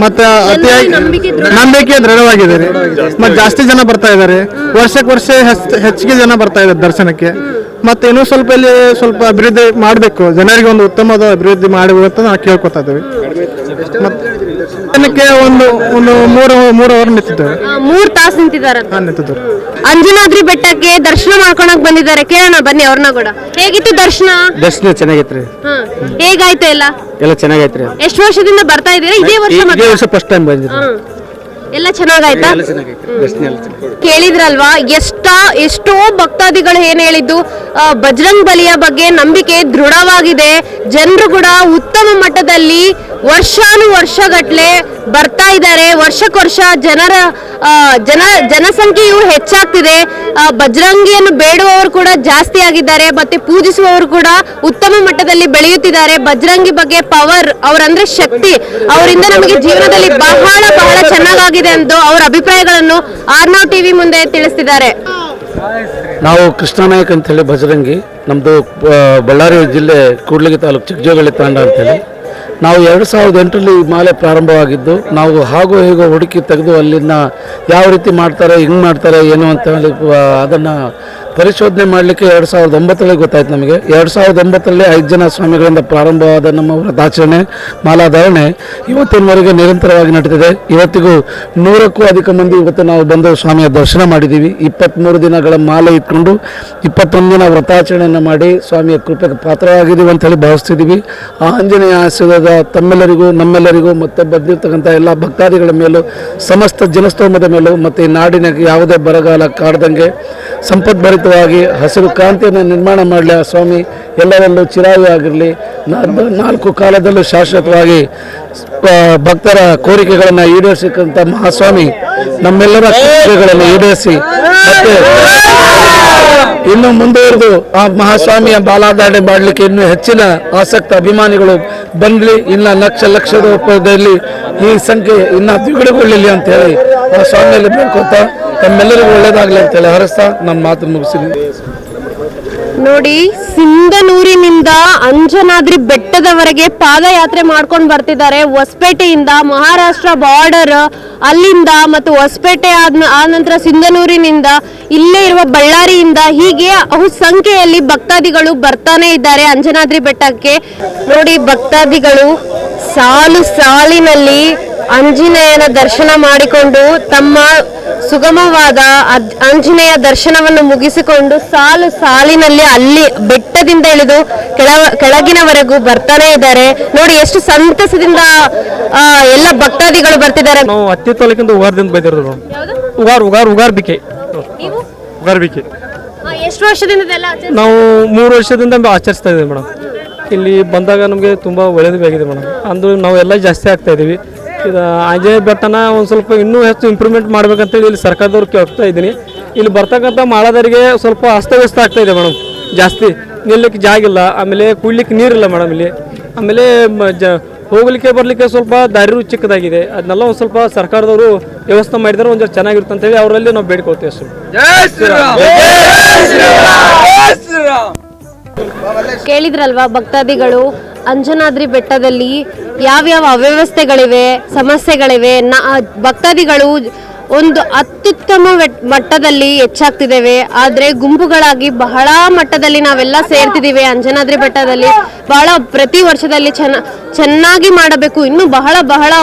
ಮತ್ತೆ ಅತಿಯಾಗಿ ನಂಬಿಕೆ ದೃಢವಾಗಿದ್ದಾರೆ. ದೃಢವಾಗಿದೆ ಮತ್ತೆ ಜಾಸ್ತಿ ಜನ ಬರ್ತಾ ಇದ್ದಾರೆ. ವರ್ಷಕ್ಕೆ ವರ್ಷ ಹೆಚ್- ಹೆಚ್ಚಿಗೆ ಜನ ಬರ್ತಾ ಇದ್ದಾರೆ ದರ್ಶನಕ್ಕೆ. ಮತ್ತೆ ಇನ್ನೂ ಸ್ವಲ್ಪ ಇಲ್ಲಿ ಸ್ವಲ್ಪ ಅಭಿವೃದ್ಧಿ ಮಾಡಬೇಕು. ಜನರಿಗೆ ಒಂದು ಉತ್ತಮವಾದ ಅಭಿವೃದ್ಧಿ ಮಾಡಬೇಕು ಅಂತ ನಾವು ಕೇಳ್ಕೊತಾ ಇದ್ದೀವಿ. ಮತ್ತೆ ಜನಕ್ಕೆ ಒಂದು ಒಂದು ಮೂರು ಮೂರು ಅವರ್ ನಿಂತಿದ್ದಾರೆ. ಮೂರ್ ತಾಸು ನಿಂತಿದ್ದಾರೆ. ಹಾಂ ನಿಂತಿದ್ದೇವೆ ಅಂಜನಾದ್ರಿ ಬೆಟ್ಟಕ್ಕೆ ದರ್ಶನ ಮಾಡ್ಕೊಳಕ್ ಬಂದಿದ್ದಾರೆ. ಕೇಳೋಣ ಬನ್ನಿ ಅವ್ರನ್ನ ಕೂಡ. ಹೇಗಿತ್ತು ದರ್ಶನ? ದರ್ಶನ ಚೆನ್ನಾಗೈತ್ರಿ. ಹ. ಹೇಗಾಯ್ತು ಎಲ್ಲ? ಎಲ್ಲ ಚೆನ್ನಾಗೈತ್ರಿ. ಎಷ್ಟು ವರ್ಷದಿಂದ ಬರ್ತಾ ಇದ್ದೀರಾ ಇದೇ ವರ್ಷ ಫಸ್ಟ್ ಟೈಮ್ ಎಲ್ಲ ಚೆನ್ನಾಗಾಯ್ತಾ? ಕೇಳಿದ್ರಲ್ವಾ? ಎಷ್ಟ ಎಷ್ಟೋ ಭಕ್ತಾದಿಗಳು ಏನ್ ಹೇಳಿದ್ದು? ಆ, ಬಜರಂಗ್ ಬಲಿಯ ಬಗ್ಗೆ ನಂಬಿಕೆ ದೃಢವಾಗಿದೆ. ಜನರು ಕೂಡ ಉತ್ತಮ ಮಟ್ಟದಲ್ಲಿ ವರ್ಷಾನು ವರ್ಷಗಟ್ಲೆ ಬರ್ತಾ ಇದ್ದಾರೆ. ವರ್ಷಕ್ಕೊರ್ಷ ಜನರ ಆ, ಜನ ಜನಸಂಖ್ಯೆಯು ಹೆಚ್ಚಾಗ್ತಿದೆ. ಆ, ಬಜರಂಗಿಯನ್ನು ಬೇಡುವವರು ಕೂಡ ಜಾಸ್ತಿ ಆಗಿದ್ದಾರೆ. ಮತ್ತೆ ಪೂಜಿಸುವವರು ಕೂಡ ಉತ್ತಮ ಮಟ್ಟದಲ್ಲಿ ಬೆಳೆಯುತ್ತಿದ್ದಾರೆ. ಬಜರಂಗಿ ಬಗ್ಗೆ ಪವರ್ ಅವರಂದ್ರೆ ಶಕ್ತಿ. ಅವರಿಂದ ನಮಗೆ ಜೀವನದಲ್ಲಿ ಬಹಳ ಬಹಳ ಚೆನ್ನಾಗಾಗಿದೆ ಎಂದು ಅವರ ಅಭಿಪ್ರಾಯಗಳನ್ನು ಆರ್ನೋ ಟಿವಿ ಮುಂದೆ ತಿಳಿಸ್ತಿದ್ದಾರೆ. ನಾವು ಕೃಷ್ಣ ನಾಯಕ್ ಅಂತೇಳಿ ಬಜರಂಗಿ ನಮ್ಮದು ಬಳ್ಳಾರಿ ಜಿಲ್ಲೆ ಕೂಡ್ಲಿಗಿ ತಾಲೂಕು ಚಿಕ್ಕಜೋಗಳಿ ತಾಂಡ ಅಂತೇಳಿ. ನಾವು ಎರಡು ಸಾವಿರದ ಎಂಟರಲ್ಲಿ ಈ ಮಾಲೆ ಪ್ರಾರಂಭವಾಗಿದ್ದು, ನಾವು ಹಾಗೂ ಹೇಗೋ ಹುಡುಕಿ ತೆಗೆದು ಅಲ್ಲಿನ ಯಾವ ರೀತಿ ಮಾಡ್ತಾರೆ, ಹಿಂಗೆ ಮಾಡ್ತಾರೆ, ಏನು ಅಂತ ಹೇಳಿ ಅದನ್ನು ಪರಿಶೋಧನೆ ಮಾಡಲಿಕ್ಕೆ ಎರಡು ಸಾವಿರದ ಒಂಬತ್ತರಲ್ಲಿ ಗೊತ್ತಾಯ್ತು ನಮಗೆ. ಎರಡು ಸಾವಿರದ ಒಂಬತ್ತರಲ್ಲಿ ಐದು ಜನ ಸ್ವಾಮಿಗಳಿಂದ ಪ್ರಾರಂಭವಾದ ನಮ್ಮ ವ್ರತಾಚರಣೆ ಮಾಲಾಧಾರಣೆ ಇವತ್ತಿನವರೆಗೆ ನಿರಂತರವಾಗಿ ನಡೀತಿದೆ. ಇವತ್ತಿಗೂ ನೂರಕ್ಕೂ ಅಧಿಕ ಮಂದಿ ಇವತ್ತು ನಾವು ಬಂದು ಸ್ವಾಮಿಯ ದರ್ಶನ ಮಾಡಿದ್ದೀವಿ. ಇಪ್ಪತ್ತ್ಮೂರು ದಿನಗಳ ಮಾಲೆ ಇಟ್ಕೊಂಡು ಇಪ್ಪತ್ತೊಂದು ದಿನ ವ್ರತಾಚರಣೆಯನ್ನು ಮಾಡಿ ಸ್ವಾಮಿಯ ಕೃಪೆಗೆ ಪಾತ್ರವಾಗಿದ್ದೀವಿ ಅಂತ ಹೇಳಿ ಭಾವಿಸ್ತಿದ್ದೀವಿ. ಆ ಆಂಜನೇಯ ಆಶೀರ್ವಾದ ತಮ್ಮೆಲ್ಲರಿಗೂ, ನಮ್ಮೆಲ್ಲರಿಗೂ ಮತ್ತೆ ಬಂದಿರತಕ್ಕಂಥ ಎಲ್ಲ ಭಕ್ತಾದಿಗಳ ಮೇಲೂ, ಸಮಸ್ತ ಜನಸ್ತೋಮದ ಮೇಲೂ ಮತ್ತು ಈ ನಾಡಿನ ಯಾವುದೇ ಬರಗಾಲ ಕಾಡ್ದಂಗೆ ಸಂಪದ್ಭರಿತವಾಗಿ ಹಸಿರು ಕ್ರಾಂತಿಯನ್ನು ನಿರ್ಮಾಣ ಮಾಡಲಿ ಆ ಸ್ವಾಮಿ ಎಲ್ಲರಲ್ಲೂ ಚಿರಾಯು ಆಗಿರಲಿ ನಾಲ್ಕು ಕಾಲದಲ್ಲೂ ಶಾಶ್ವತವಾಗಿ ಭಕ್ತರ ಕೋರಿಕೆಗಳನ್ನು ಈಡೇರಿಸಿದಂಥ ಮಹಾಸ್ವಾಮಿ ನಮ್ಮೆಲ್ಲರ ಕೋರಿಕೆಗಳನ್ನು ಈಡೇರಿಸಿ ಮತ್ತೆ ಇನ್ನು ಮುಂದುವರೆದು ಆ ಮಹಾಸ್ವಾಮಿಯ ಬಾಲಾದಾಡೆ ಮಾಡಲಿಕ್ಕೆ ಇನ್ನು ಹೆಚ್ಚಿನ ಆಸಕ್ತ ಅಭಿಮಾನಿಗಳು ಬಂದ್ಲಿ ಇನ್ನ ಲಕ್ಷ ಲಕ್ಷದ ರೂಪದಲ್ಲಿ ಈ ಸಂಖ್ಯೆ ಇನ್ನ ದ್ವಿಗುಣಗೊಳ್ಳಲಿ ಅಂತ ಹೇಳಿ ಆ ಸ್ವಾಮಿಯಲ್ಲಿ ಬೇಡ್ಕೊತ ತಮ್ಮೆಲ್ಲರಿಗೂ ಒಳ್ಳೇದಾಗ್ಲಿ ಅಂತ ಹೇಳಿ ಹರಸ್ತಾ ನನ್ನ ಮಾತು ಮುಗಿಸಿದ್ದೀನಿ ನೋಡಿ, ಸಿಂಧನೂರಿನಿಂದ ಅಂಜನಾದ್ರಿ ಬೆಟ್ಟದವರೆಗೆ ಪಾದಯಾತ್ರೆ ಮಾಡ್ಕೊಂಡು ಬರ್ತಿದ್ದಾರೆ. ಹೊಸಪೇಟೆಯಿಂದ ಮಹಾರಾಷ್ಟ್ರ ಬಾರ್ಡರ್ ಅಲ್ಲಿಂದ ಮತ್ತು ಹೊಸಪೇಟೆ ಆದ ಆ ನಂತರ ಸಿಂಧನೂರಿನಿಂದ ಇಲ್ಲೇ ಇರುವ ಬಳ್ಳಾರಿಯಿಂದ ಹೀಗೆ ಅವು ಸಂಖ್ಯೆಯಲ್ಲಿ ಭಕ್ತಾದಿಗಳು ಬರ್ತಾನೆ ಇದ್ದಾರೆ ಅಂಜನಾದ್ರಿ ಬೆಟ್ಟಕ್ಕೆ. ನೋಡಿ, ಭಕ್ತಾದಿಗಳು ಸಾಲು ಸಾಲಿನಲ್ಲಿ ಅಂಜನೇಯನ ದರ್ಶನ ಮಾಡಿಕೊಂಡು ತಮ್ಮ ಸುಗಮವಾದ ಅಂಜನೇಯ ಆಂಜನೇಯ ದರ್ಶನವನ್ನು ಮುಗಿಸಿಕೊಂಡು ಸಾಲು ಸಾಲಿನಲ್ಲಿ ಅಲ್ಲಿ ಬೆಟ್ಟದಿಂದ ಇಳಿದು ಕೆಳ ಕೆಳಗಿನವರೆಗೂ ಬರ್ತಾನೆ ಇದ್ದಾರೆ. ನೋಡಿ ಎಷ್ಟು ಸಂತಸದಿಂದ ಆ, ಎಲ್ಲ ಭಕ್ತಾದಿಗಳು ಬರ್ತಿದ್ದಾರೆ. ನಾವು ಹತ್ತಿ ತಾಲೂಕಿಂದ ಉಗಾರದಿಂದ ಬಂದಿರೋದು ಉಗಾರ್ ಉಗಾರ್ ಉಗಾರ್ ಬಿಕೆ. ಉಗಾರ್ ಬಿಕೆ. ಎಷ್ಟು ವರ್ಷದಿಂದ ಇದೆಲ್ಲ ನಾವು ಮೂರು ವರ್ಷದಿಂದ ಆಚರಿಸ್ತಾ ಇದ್ದೀವಿ ಮೇಡಮ್. ಇಲ್ಲಿ ಬಂದಾಗ ನಮಗೆ ತುಂಬ ಒಳ್ಳೇದು ಬೇಕಿದೆ ಮೇಡಮ್. ಅಂದು ನಾವು ಎಲ್ಲ ಜಾಸ್ತಿ ಆಗ್ತಾ ಇದ್ದೀವಿ. ಇದು ಆಂಜನೇಯ ಬೆಟ್ಟನ ಒಂದು ಸ್ವಲ್ಪ ಇನ್ನೂ ಹೆಚ್ಚು ಇಂಪ್ರೂವ್ಮೆಂಟ್ ಮಾಡ್ಬೇಕಂತೇಳಿ ಇಲ್ಲಿ ಸರ್ಕಾರದವ್ರು ಕೇಳ್ತಾ ಇದ್ದೀನಿ. ಇಲ್ಲಿ ಬರ್ತಕ್ಕಂಥ ಮಾಳದರಿಗೆ ಸ್ವಲ್ಪ ಅಸ್ತವ್ಯಸ್ತ ಆಗ್ತಾ ಇದೆ ಮೇಡಮ್. ಜಾಸ್ತಿ ನಿಲ್ಲಕ್ಕೆ ಜಾಗಿಲ್ಲ ಆಮೇಲೆ ಕುಡ್ಲಿಕ್ಕೆ ನೀರಿಲ್ಲ ಮೇಡಮ್ ಇಲ್ಲಿ. ಆಮೇಲೆ ಜ, ಹೋಗ್ಲಿಕ್ಕೆ ಬರಲಿಕ್ಕೆ ಸ್ವಲ್ಪ ದಾರಿ ಚಿಕ್ಕದಾಗಿದೆ. ಅದನ್ನೆಲ್ಲ ಒಂದು ಸ್ವಲ್ಪ ಸರ್ಕಾರದವರು ವ್ಯವಸ್ಥೆ ಮಾಡಿದರೆ ಒಂದು ಚೆನ್ನಾಗಿರುತ್ತೆ ಅಂತೇಳಿ ಅವರಲ್ಲಿ ನಾವು ಬೇಡ್ಕೊಳ್ತೀವಿ ಅಷ್ಟು. ಕೇಳಿದ್ರಲ್ವಾ ಭಕ್ತಾದಿಗಳು, ಅಂಜನಾದ್ರಿ ಬೆಟ್ಟದಲ್ಲಿ ಯಾವ್ಯಾವ ಅವ್ಯವಸ್ಥೆಗಳಿವೆ, ಸಮಸ್ಯೆಗಳಿವೆ, ನ- ಭಕ್ತಾದಿಗಳು ಒಂದು ಅತ್ಯುತ್ತಮ ಮಟ್ಟದಲ್ಲಿ ಹೆಚ್ಚಾಗ್ತಿದ್ದೇವೆ. ಆದ್ರೆ ಗುಂಪುಗಳಾಗಿ ಬಹಳ ಮಟ್ಟದಲ್ಲಿ ನಾವೆಲ್ಲ ಸೇರ್ತಿದ್ದೀವಿ. ಅಂಜನಾದ್ರಿ ಬೆಟ್ಟದಲ್ಲಿ ಬಹಳ ಪ್ರತಿ ವರ್ಷದಲ್ಲಿ ಚೆನ್ನ ಚೆನ್ನಾಗಿ ಮಾಡಬೇಕು. ಇನ್ನು ಬಹಳ ಬಹಳ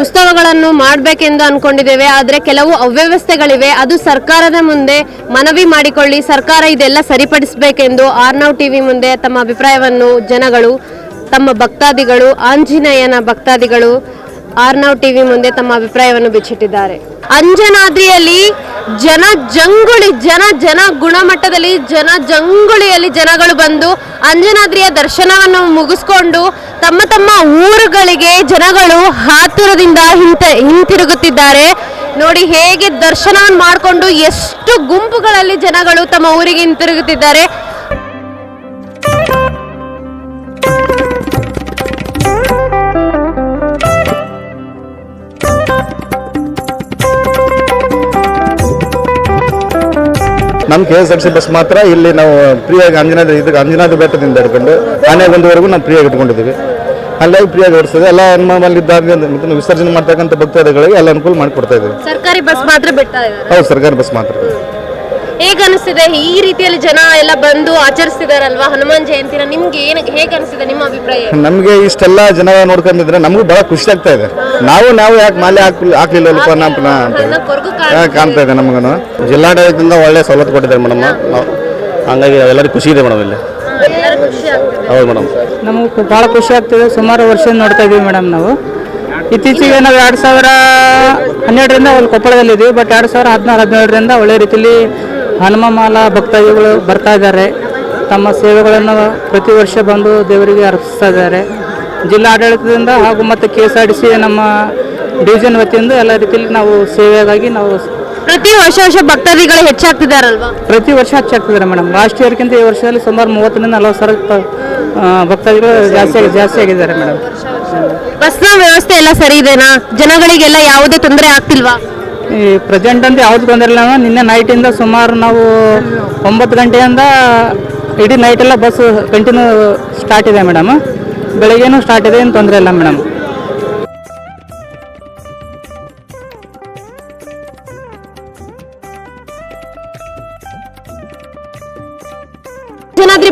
ಉತ್ಸವಗಳನ್ನು ಮಾಡಬೇಕೆಂದು ಅನ್ಕೊಂಡಿದ್ದೇವೆ. ಆದ್ರೆ ಕೆಲವು ಅವ್ಯವಸ್ಥೆಗಳಿವೆ. ಅದು ಸರ್ಕಾರದ ಮುಂದೆ ಮನವಿ ಮಾಡಿಕೊಳ್ಳಿ. ಸರ್ಕಾರ ಇದೆಲ್ಲ ಸರಿಪಡಿಸಬೇಕೆಂದು ಆರ್ನವ್ ಟಿವಿ ಮುಂದೆ ತಮ್ಮ ಅಭಿಪ್ರಾಯವನ್ನು ಜನಗಳು, ತಮ್ಮ ಭಕ್ತಾದಿಗಳು, ಆಂಜನೇಯನ ಭಕ್ತಾದಿಗಳು ಆರ್ನವ್ ಟಿವಿ ಮುಂದೆ ತಮ್ಮ ಅಭಿಪ್ರಾಯವನ್ನು ಬಿಚ್ಚಿಟ್ಟಿದ್ದಾರೆ. ಅಂಜನಾದ್ರಿಯಲ್ಲಿ ಜನ ಜಂಗುಳಿ, ಜನ ಜನ ಗುಣಮಟ್ಟದಲ್ಲಿ, ಜನ ಜಂಗುಳಿಯಲ್ಲಿ ಜನಗಳು ಬಂದು ಅಂಜನಾದ್ರಿಯ ದರ್ಶನವನ್ನು ಮುಗಿಸ್ಕೊಂಡು ತಮ್ಮ ತಮ್ಮ ಊರುಗಳಿಗೆ ಜನಗಳು ಹಾತುರದಿಂದ ಹಿಂತ, ಹಿಂತಿರುಗುತ್ತಿದ್ದಾರೆ. ನೋಡಿ ಹೇಗೆ ದರ್ಶನವನ್ನು ಮಾಡಿಕೊಂಡು ಎಷ್ಟು ಗುಂಪುಗಳಲ್ಲಿ ಜನಗಳು ತಮ್ಮ ಊರಿಗೆ ಹಿಂತಿರುಗುತ್ತಿದ್ದಾರೆ. ನಮ್ಮ K S R C bus ಮಾತ್ರ ಇಲ್ಲಿ ನಾವು ಪ್ರಿಯಾಗಿ ಅಂಜನಾದ್ರಿ ಇದಕ್ಕೆ ಅಂಜನಾದ್ರಿ ಬೆಟ್ಟದಿಂದ ಹಿಡ್ಕೊಂಡು ಆನೆಗೊಂದುವರೆಗೂ ನಾವು ಪ್ರಿಯಾಗಿ ಇಟ್ಕೊಂಡಿದ್ದೀವಿ. ಅಲ್ಲಾಗಿ ಪ್ರಿಯಾಗಿ ಓಡಿಸ್ತದೆ. ಎಲ್ಲ ಹನುಮಾನಲ್ಲಿದ್ದಾಗ ಇದನ್ನ ವಿಸರ್ಜನೆ ಮಾಡ್ತಕ್ಕಂಥ ಭಕ್ತಾದಿಗಳಿಗೆ ಎಲ್ಲ ಅನುಕೂಲ ಮಾಡಿಕೊಡ್ತಾ ಇದ್ದೀವಿ. ಸರ್ಕಾರಿ ಬಸ್ ಮಾತ್ರ ಹೌದು ಸರ್ಕಾರಿ ಬಸ್ ಮಾತ್ರ. ಹೇಗ ಅನಿಸ್ತಿದೆ? ಈ ರೀತಿಯಲ್ಲಿ ಜನ ಎಲ್ಲ ಬಂದು ಆಚರಿಸ್ತಿದಾರಲ್ವಾ? ಹನುಮಾನ್ ಜಯಂತಿನ ನಿಮ್ಗೆ ಏನ್ ಹೇಗ ಅನಿಸ್ತಿದೆ ನಿಮ್ಮ ಅಭಿಪ್ರಾಯ? ನಮಗೆ ಇಷ್ಟೆಲ್ಲ ಜನ ನೋಡ್ಕೊಂಡಿದ್ರೆ ನಮಗೂ ಬಹಳ ಖುಷಿ ಆಗ್ತಾ ಇದೆ. ನಾವು ನಾವು ಯಾಕೆ ಮಾಲೆ ಹಾಕ್ಲಿಲ್ಲ ನಮ್ಮ ಅಂತ. ಕೊರಗು ಕಾಣ್ತಾ ಇದೆ ನಮಗೂ ಜಿಲ್ಲಾಡಳಿತದಿಂದ ಒಳ್ಳೆ ಸವಲತ್ತು ಕೊಟ್ಟಿದ್ದಾರೆ ಮೇಡಮ್. ಹಂಗಾಗಿ ಎಲ್ಲರಿಗೂ ಖುಷಿ ಇದೆ ಮೇಡಮ್ ಇಲ್ಲಿ. ಖುಷಿ ಆಗ್ತಿದೆ. ಹೌದು ಮೇಡಮ್. ನಮಗೆ ಭಾಳ ಖುಷಿ ಆಗ್ತಿದೆ. ಸುಮಾರು ವರ್ಷ ನೋಡ್ತಾ ಇದೀವಿ ಮೇಡಮ್ ನಾವು. ಇತ್ತೀಚೆಗೆ ನಾವು ಎರಡು ಸಾವಿರ ಹನ್ನೆರಡರಿಂದ ಒಂದು ಕೊಪ್ಪಳದಲ್ಲಿದ್ದೀವಿ ಬಟ್ ಎರಡು ಸಾವಿರ ಹದಿನಾರು ಹದಿನೇಳರಿಂದ ಒಳ್ಳೆ ರೀತಿಯಲ್ಲಿ ಹನುಮಮಾಲ ಭಕ್ತಾದಿಗಳು ಬರ್ತಾ ಇದ್ದಾರೆ. ತಮ್ಮ ಸೇವೆಗಳನ್ನು ಪ್ರತಿ ವರ್ಷ ಬಂದು ದೇವರಿಗೆ ಅರ್ಪಿಸ್ತಾ ಇದ್ದಾರೆ. ಜಿಲ್ಲಾ ಆಡಳಿತದಿಂದ ಹಾಗೂ ಮತ್ತು K S R T C ನಮ್ಮ ಡಿವಿಷನ್ ವತಿಯಿಂದ ಎಲ್ಲ ರೀತಿಯಲ್ಲಿ ನಾವು ಸೇವೆಗಾಗಿ ನಾವು ಪ್ರತಿ ವರ್ಷ ವರ್ಷ ಭಕ್ತಾದಿಗಳು ಹೆಚ್ಚಾಗ್ತಿದಾರಲ್ವಾ ಪ್ರತಿ ವರ್ಷ ಹೆಚ್ಚಾಗ್ತಿದ್ದಾರೆ ಮೇಡಮ್. ಲಾಸ್ಟ್ ಇಯರ್ಗಿಂತ ಈ ವರ್ಷದಲ್ಲಿ ಸುಮಾರು ಮೂವತ್ತರಿಂದ ನಲವತ್ತು ಸಾವಿರ ಭಕ್ತಾದಿಗಳು ಜಾಸ್ತಿ ಆಗಿ ಜಾಸ್ತಿ ಆಗಿದ್ದಾರೆ ಮೇಡಮ್. ಬಸ್ನ ವ್ಯವಸ್ಥೆ ಎಲ್ಲ ಸರಿ ಇದೆನಾ? ಜನಗಳಿಗೆಲ್ಲ ಯಾವುದೇ ತೊಂದರೆ ಆಗ್ತಿಲ್ವಾ? ಈ ಪ್ರೆಸೆಂಟ್ ಅಂತ ಯಾವ್ದು ತೊಂದರೆ ಇಲ್ಲ. ನಿನ್ನೆ ನೈಟಿಂದ ಸುಮಾರು ನಾವು ಒಂಬತ್ತು ಗಂಟೆಯಿಂದ ಇಡೀ ನೈಟೆಲ್ಲ ಬಸ್ ಕಂಟಿನ್ಯೂ ಸ್ಟಾರ್ಟ್ ಇದೆ ಮೇಡಮ್ ಬೆಳಗ್ಗೆನೂ ಸ್ಟಾರ್ಟ್ ಇದೆ, ಏನು ತೊಂದರೆ ಇಲ್ಲ ಮೇಡಮ್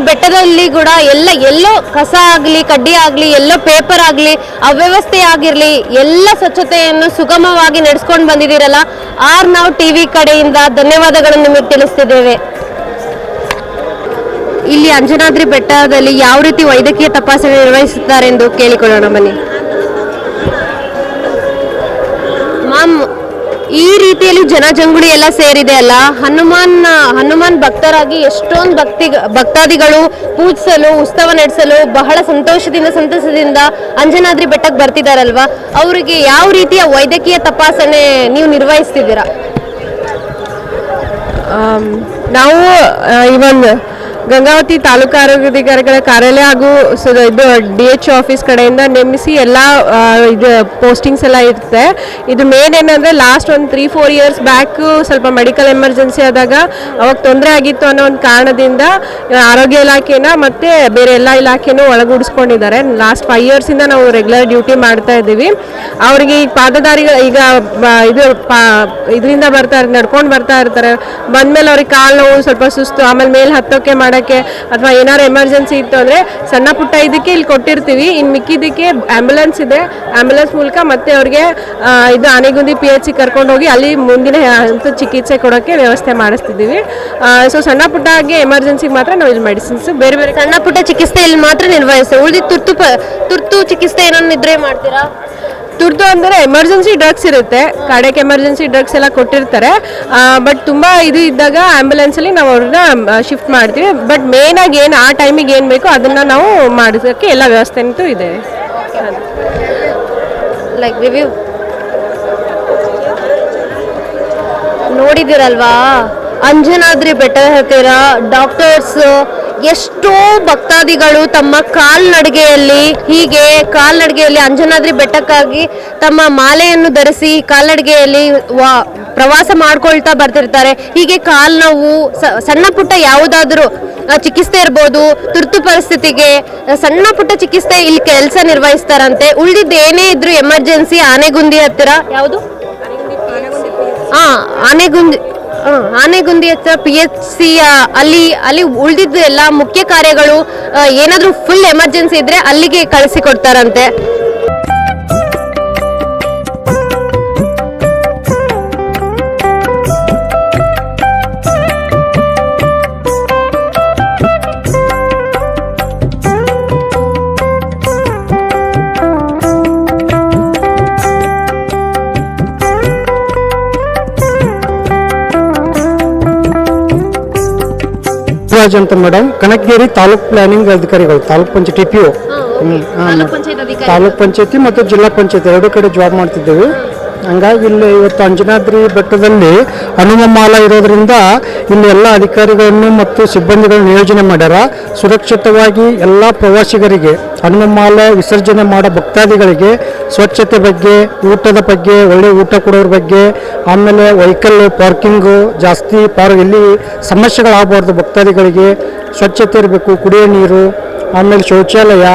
ಬೆಟ್ಟದಲ್ಲಿ ಕೂಡ ಎಲ್ಲ ಎಲ್ಲೋ ಕಸ ಆಗಲಿ, ಕಡ್ಡಿ ಆಗಲಿ, ಎಲ್ಲೋ ಪೇಪರ್ ಆಗಲಿ, ಅವ್ಯವಸ್ಥೆ ಆಗಿರಲಿ, ಎಲ್ಲ ಸ್ವಚ್ಛತೆಯನ್ನು ಸುಗಮವಾಗಿ ನಡೆಸ್ಕೊಂಡು ಬಂದಿದ್ದೀರಲ್ಲ, ಆರ್ ನಾವು ಟಿವಿ ಕಡೆಯಿಂದ ಧನ್ಯವಾದಗಳನ್ನು ನಿಮಗೆ ತಿಳಿಸ್ತಿದ್ದೇವೆ. ಇಲ್ಲಿ ಅಂಜನಾದ್ರಿ ಬೆಟ್ಟದಲ್ಲಿ ಯಾವ ರೀತಿ ವೈದ್ಯಕೀಯ ತಪಾಸಣೆ ನಿರ್ವಹಿಸುತ್ತಾರೆ ಎಂದು ಕೇಳಿಕೊಳ್ಳೋಣ ಬನ್ನಿ. ಮ್ಯಾಮ್ ಈ ರೀತಿಯಲ್ಲಿ ಜನಜಂಗುಳಿ ಎಲ್ಲ ಸೇರಿದೆ ಅಲ್ಲ? ಹನುಮಾನ್ ಹನುಮಾನ್ ಭಕ್ತರಾಗಿ ಎಷ್ಟೊಂದು ಭಕ್ತಿ, ಭಕ್ತಾದಿಗಳು ಪೂಜಿಸಲು, ಉತ್ಸವ ನಡೆಸಲು ಬಹಳ ಸಂತೋಷದಿಂದ, ಸಂತಸದಿಂದ ಅಂಜನಾದ್ರಿ ಬೆಟ್ಟಕ್ಕೆ ಬರ್ತಿದಾರಲ್ವಾ? ಅವರಿಗೆ ಯಾವ ರೀತಿಯ ವೈದ್ಯಕೀಯ ತಪಾಸಣೆ ನೀವು ನಿರ್ವಹಿಸ್ತಿದ್ದೀರಾ? ನಾವು ಇವನ್ ಗಂಗಾವತಿ ತಾಲೂಕು ಆರೋಗ್ಯಾಧಿಕಾರಿಗಳ ಕಾರ್ಯಾಲಯ ಹಾಗೂ ಇದು ಡಿ ಎಚ್ ಆಫೀಸ್ ಕಡೆಯಿಂದ ನೇಮಿಸಿ ಎಲ್ಲ ಇದು ಪೋಸ್ಟಿಂಗ್ಸ್ ಎಲ್ಲ ಇರುತ್ತೆ. ಇದು ಮೇನ್ ಏನಂದರೆ ಲಾಸ್ಟ್ ಒಂದು ತ್ರೀ ಫೋರ್ ಇಯರ್ಸ್ ಬ್ಯಾಕ್ ಸ್ವಲ್ಪ ಮೆಡಿಕಲ್ ಎಮರ್ಜೆನ್ಸಿ ಆದಾಗ ಅವಾಗ ತೊಂದರೆ ಆಗಿತ್ತು ಅನ್ನೋ ಒಂದು ಕಾರಣದಿಂದ ಆರೋಗ್ಯ ಇಲಾಖೆನ ಮತ್ತು ಬೇರೆ ಎಲ್ಲ ಇಲಾಖೆನೂ ಒಳಗೂಡಿಸ್ಕೊಂಡಿದ್ದಾರೆ. ಲಾಸ್ಟ್ ಫೈವ್ ಇಯರ್ಸಿಂದ ನಾವು ರೆಗ್ಯುಲರ್ ಡ್ಯೂಟಿ ಮಾಡ್ತಾ ಇದ್ದೀವಿ. ಅವರಿಗೆ ಈಗ ಪಾದದಾರಿಗಳು, ಈಗ ಇದು ಪಾ ಇದರಿಂದ ಬರ್ತಾ, ನಡ್ಕೊಂಡು ಬರ್ತಾ ಇರ್ತಾರೆ. ಬಂದ್ಮೇಲೆ ಅವ್ರಿಗೆ ಕಾಲು ನೋವು ಸ್ವಲ್ಪ ಸುಸ್ತು, ಆಮೇಲೆ ಮೇಲೆ ಹತ್ತೋಕೆ ಮಾಡೋಕ್ಕೆ ಅಥವಾ ಏನಾರು ಎಮರ್ಜೆನ್ಸಿ ಇತ್ತು ಅಂದರೆ ಸಣ್ಣ ಪುಟ್ಟ ಇದಕ್ಕೆ ಇಲ್ಲಿ ಕೊಟ್ಟಿರ್ತೀವಿ. ಇನ್ನು ಮಿಕ್ಕಿದ್ದಕ್ಕೆ ಆ್ಯಂಬುಲೆನ್ಸ್ ಇದೆ. ಆ್ಯಂಬುಲೆನ್ಸ್ ಮೂಲಕ ಮತ್ತೆ ಅವ್ರಿಗೆ ಇದು ಆನೆಗುಂದಿ ಪಿ ಎಚ್ ಸಿ ಕರ್ಕೊಂಡು ಹೋಗಿ ಅಲ್ಲಿ ಮುಂದಿನ ಹಂತ ಚಿಕಿತ್ಸೆ ಕೊಡೋಕ್ಕೆ ವ್ಯವಸ್ಥೆ ಮಾಡಿಸ್ತಿದ್ದೀವಿ. ಸೊ ಸಣ್ಣ ಪುಟ್ಟಾಗಿ ಎಮರ್ಜೆನ್ಸಿಗೆ ಮಾತ್ರ ನಾವು ಇಲ್ಲಿ ಮೆಡಿಸಿನ್ಸ್ ಬೇರೆ ಬೇರೆ ಸಣ್ಣ ಪುಟ್ಟ ಚಿಕಿತ್ಸೆ ಇಲ್ಲಿ ಮಾತ್ರ ನಿರ್ವಹಿಸ್ತೇವೆ ಉಳಿದ ತುರ್ತು ತುರ್ತು ಚಿಕಿತ್ಸೆ ಏನಾದ್ರು ನಿದ್ರೆ ಮಾಡ್ತೀರಾ? ತುರ್ತು ಅಂದರೆ ಎಮರ್ಜೆನ್ಸಿ ಡ್ರಗ್ಸ್ ಇರುತ್ತೆ. ಕಾರ್ಡಿಯಕ್ ಎಮರ್ಜೆನ್ಸಿ ಡ್ರಗ್ಸ್ ಎಲ್ಲ ಕೊಟ್ಟಿರ್ತಾರೆ. ಬಟ್ ತುಂಬ ಇದು ಇದ್ದಾಗ ಆ್ಯಂಬುಲೆನ್ಸಲ್ಲಿ ನಾವು ಅವ್ರನ್ನ ಶಿಫ್ಟ್ ಮಾಡ್ತೀವಿ. ಬಟ್ ಮೇನಾಗಿ ಏನು, ಆ ಟೈಮಿಗೆ ಏನು ಬೇಕೋ ಅದನ್ನು ನಾವು ಮಾಡಿಸೋಕ್ಕೆ ಎಲ್ಲ ವ್ಯವಸ್ಥೆ ಅಂತೂ ಇದೆ ಲೈಕ್ ರಿವ್ಯೂ ನೋಡಿದ್ದೀರಲ್ವಾ? ಅಂಜನಾದ್ರಿ ಬೆಟ್ಟ ಹತ್ತಿರ ಡಾಕ್ಟರ್ಸ್ ಎಷ್ಟೋ ಭಕ್ತಾದಿಗಳು ತಮ್ಮ ಕಾಲ್ನಡಿಗೆಯಲ್ಲಿ ಹೀಗೆ ಕಾಲ್ನಡಿಗೆಯಲ್ಲಿ ಅಂಜನಾದ್ರಿ ಬೆಟ್ಟಕ್ಕಾಗಿ ತಮ್ಮ ಮಾಲೆಯನ್ನು ಧರಿಸಿ ಕಾಲ್ನಡಿಗೆಯಲ್ಲಿ ವಾ ಪ್ರವಾಸ ಮಾಡ್ಕೊಳ್ತಾ ಬರ್ತಿರ್ತಾರೆ. ಹೀಗೆ ಕಾಲ್ ನೋವು ಸ- ಸಣ್ಣ ಪುಟ್ಟ ಯಾವುದಾದ್ರೂ ಚಿಕಿತ್ಸೆ ಇರ್ಬೋದು ತುರ್ತು ಪರಿಸ್ಥಿತಿಗೆ ಸಣ್ಣ ಪುಟ್ಟ ಚಿಕಿತ್ಸೆ ಇಲ್ಲಿ ಕೆಲಸ ನಿರ್ವಹಿಸ್ತಾರಂತೆ. ಉಳಿದಿದ್ದು ಏನೇ ಇದ್ರು ಎಮರ್ಜೆನ್ಸಿ ಆನೆಗುಂದಿ ಹತ್ತಿರ? ಯಾವುದು? ಹಾ ಆನೆಗುಂದಿ ಆನೆಗುಂದಿ ಹತ್ರ ಪಿ ಎಚ್ ಸಿ ಅಲ್ಲಿ ಅಲ್ಲಿ ಉಳಿದಿದ್ದು ಎಲ್ಲ ಮುಖ್ಯ ಕಾರ್ಯಗಳು ಏನಾದರೂ ಫುಲ್ ಎಮರ್ಜೆನ್ಸಿ ಇದ್ರೆ ಅಲ್ಲಿಗೆ ಕಳಿಸಿ ಕೊಡ್ತಾರಂತೆ. ನಾಗರಾಜ್ ಅಂತ ಮೇಡಮ್ ಕನಕಗಿರಿ ತಾಲೂಕ್ ಪ್ಲಾನಿಂಗ್ ಅಧಿಕಾರಿಗಳು ತಾಲೂಕ್ ಪಂಚಾಯತಿ ಪಿ ತಾಲೂಕ್ ಪಂಚಾಯತಿ ಮತ್ತು ಜಿಲ್ಲಾ ಪಂಚಾಯತಿ ಎರಡು ಕಡೆ ಜಾಬ್ ಮಾಡ್ತಿದ್ದೇವೆ. ಹಂಗಾಗಿ ಇಲ್ಲಿ ಇವತ್ತು ಅಂಜನಾದ್ರಿ ಬೆಟ್ಟದಲ್ಲಿ ಹನುಮಮಾಲ ಇರೋದ್ರಿಂದ ಇಲ್ಲಿ ಎಲ್ಲ ಅಧಿಕಾರಿಗಳನ್ನು ಮತ್ತು ಸಿಬ್ಬಂದಿಗಳನ್ನು ನಿಯೋಜನೆ ಮಾಡ್ಯಾರ. ಸುರಕ್ಷಿತವಾಗಿ ಎಲ್ಲ ಪ್ರವಾಸಿಗರಿಗೆ ಹನುಮಾಲ ವಿಸರ್ಜನೆ ಮಾಡೋ ಭಕ್ತಾದಿಗಳಿಗೆ ಸ್ವಚ್ಛತೆ ಬಗ್ಗೆ, ಊಟದ ಬಗ್ಗೆ, ಒಳ್ಳೆ ಊಟ ಕೊಡೋರ ಬಗ್ಗೆ, ಆಮೇಲೆ ವೆಹಿಕಲ್ ಪಾರ್ಕಿಂಗು ಜಾಸ್ತಿ ಪಾರ್ ಇಲ್ಲಿ ಸಮಸ್ಯೆಗಳಾಗಬಾರ್ದು ಭಕ್ತಾದಿಗಳಿಗೆ ಸ್ವಚ್ಛತೆ ಇರಬೇಕು, ಕುಡಿಯೋ ನೀರು, ಆಮೇಲೆ ಶೌಚಾಲಯ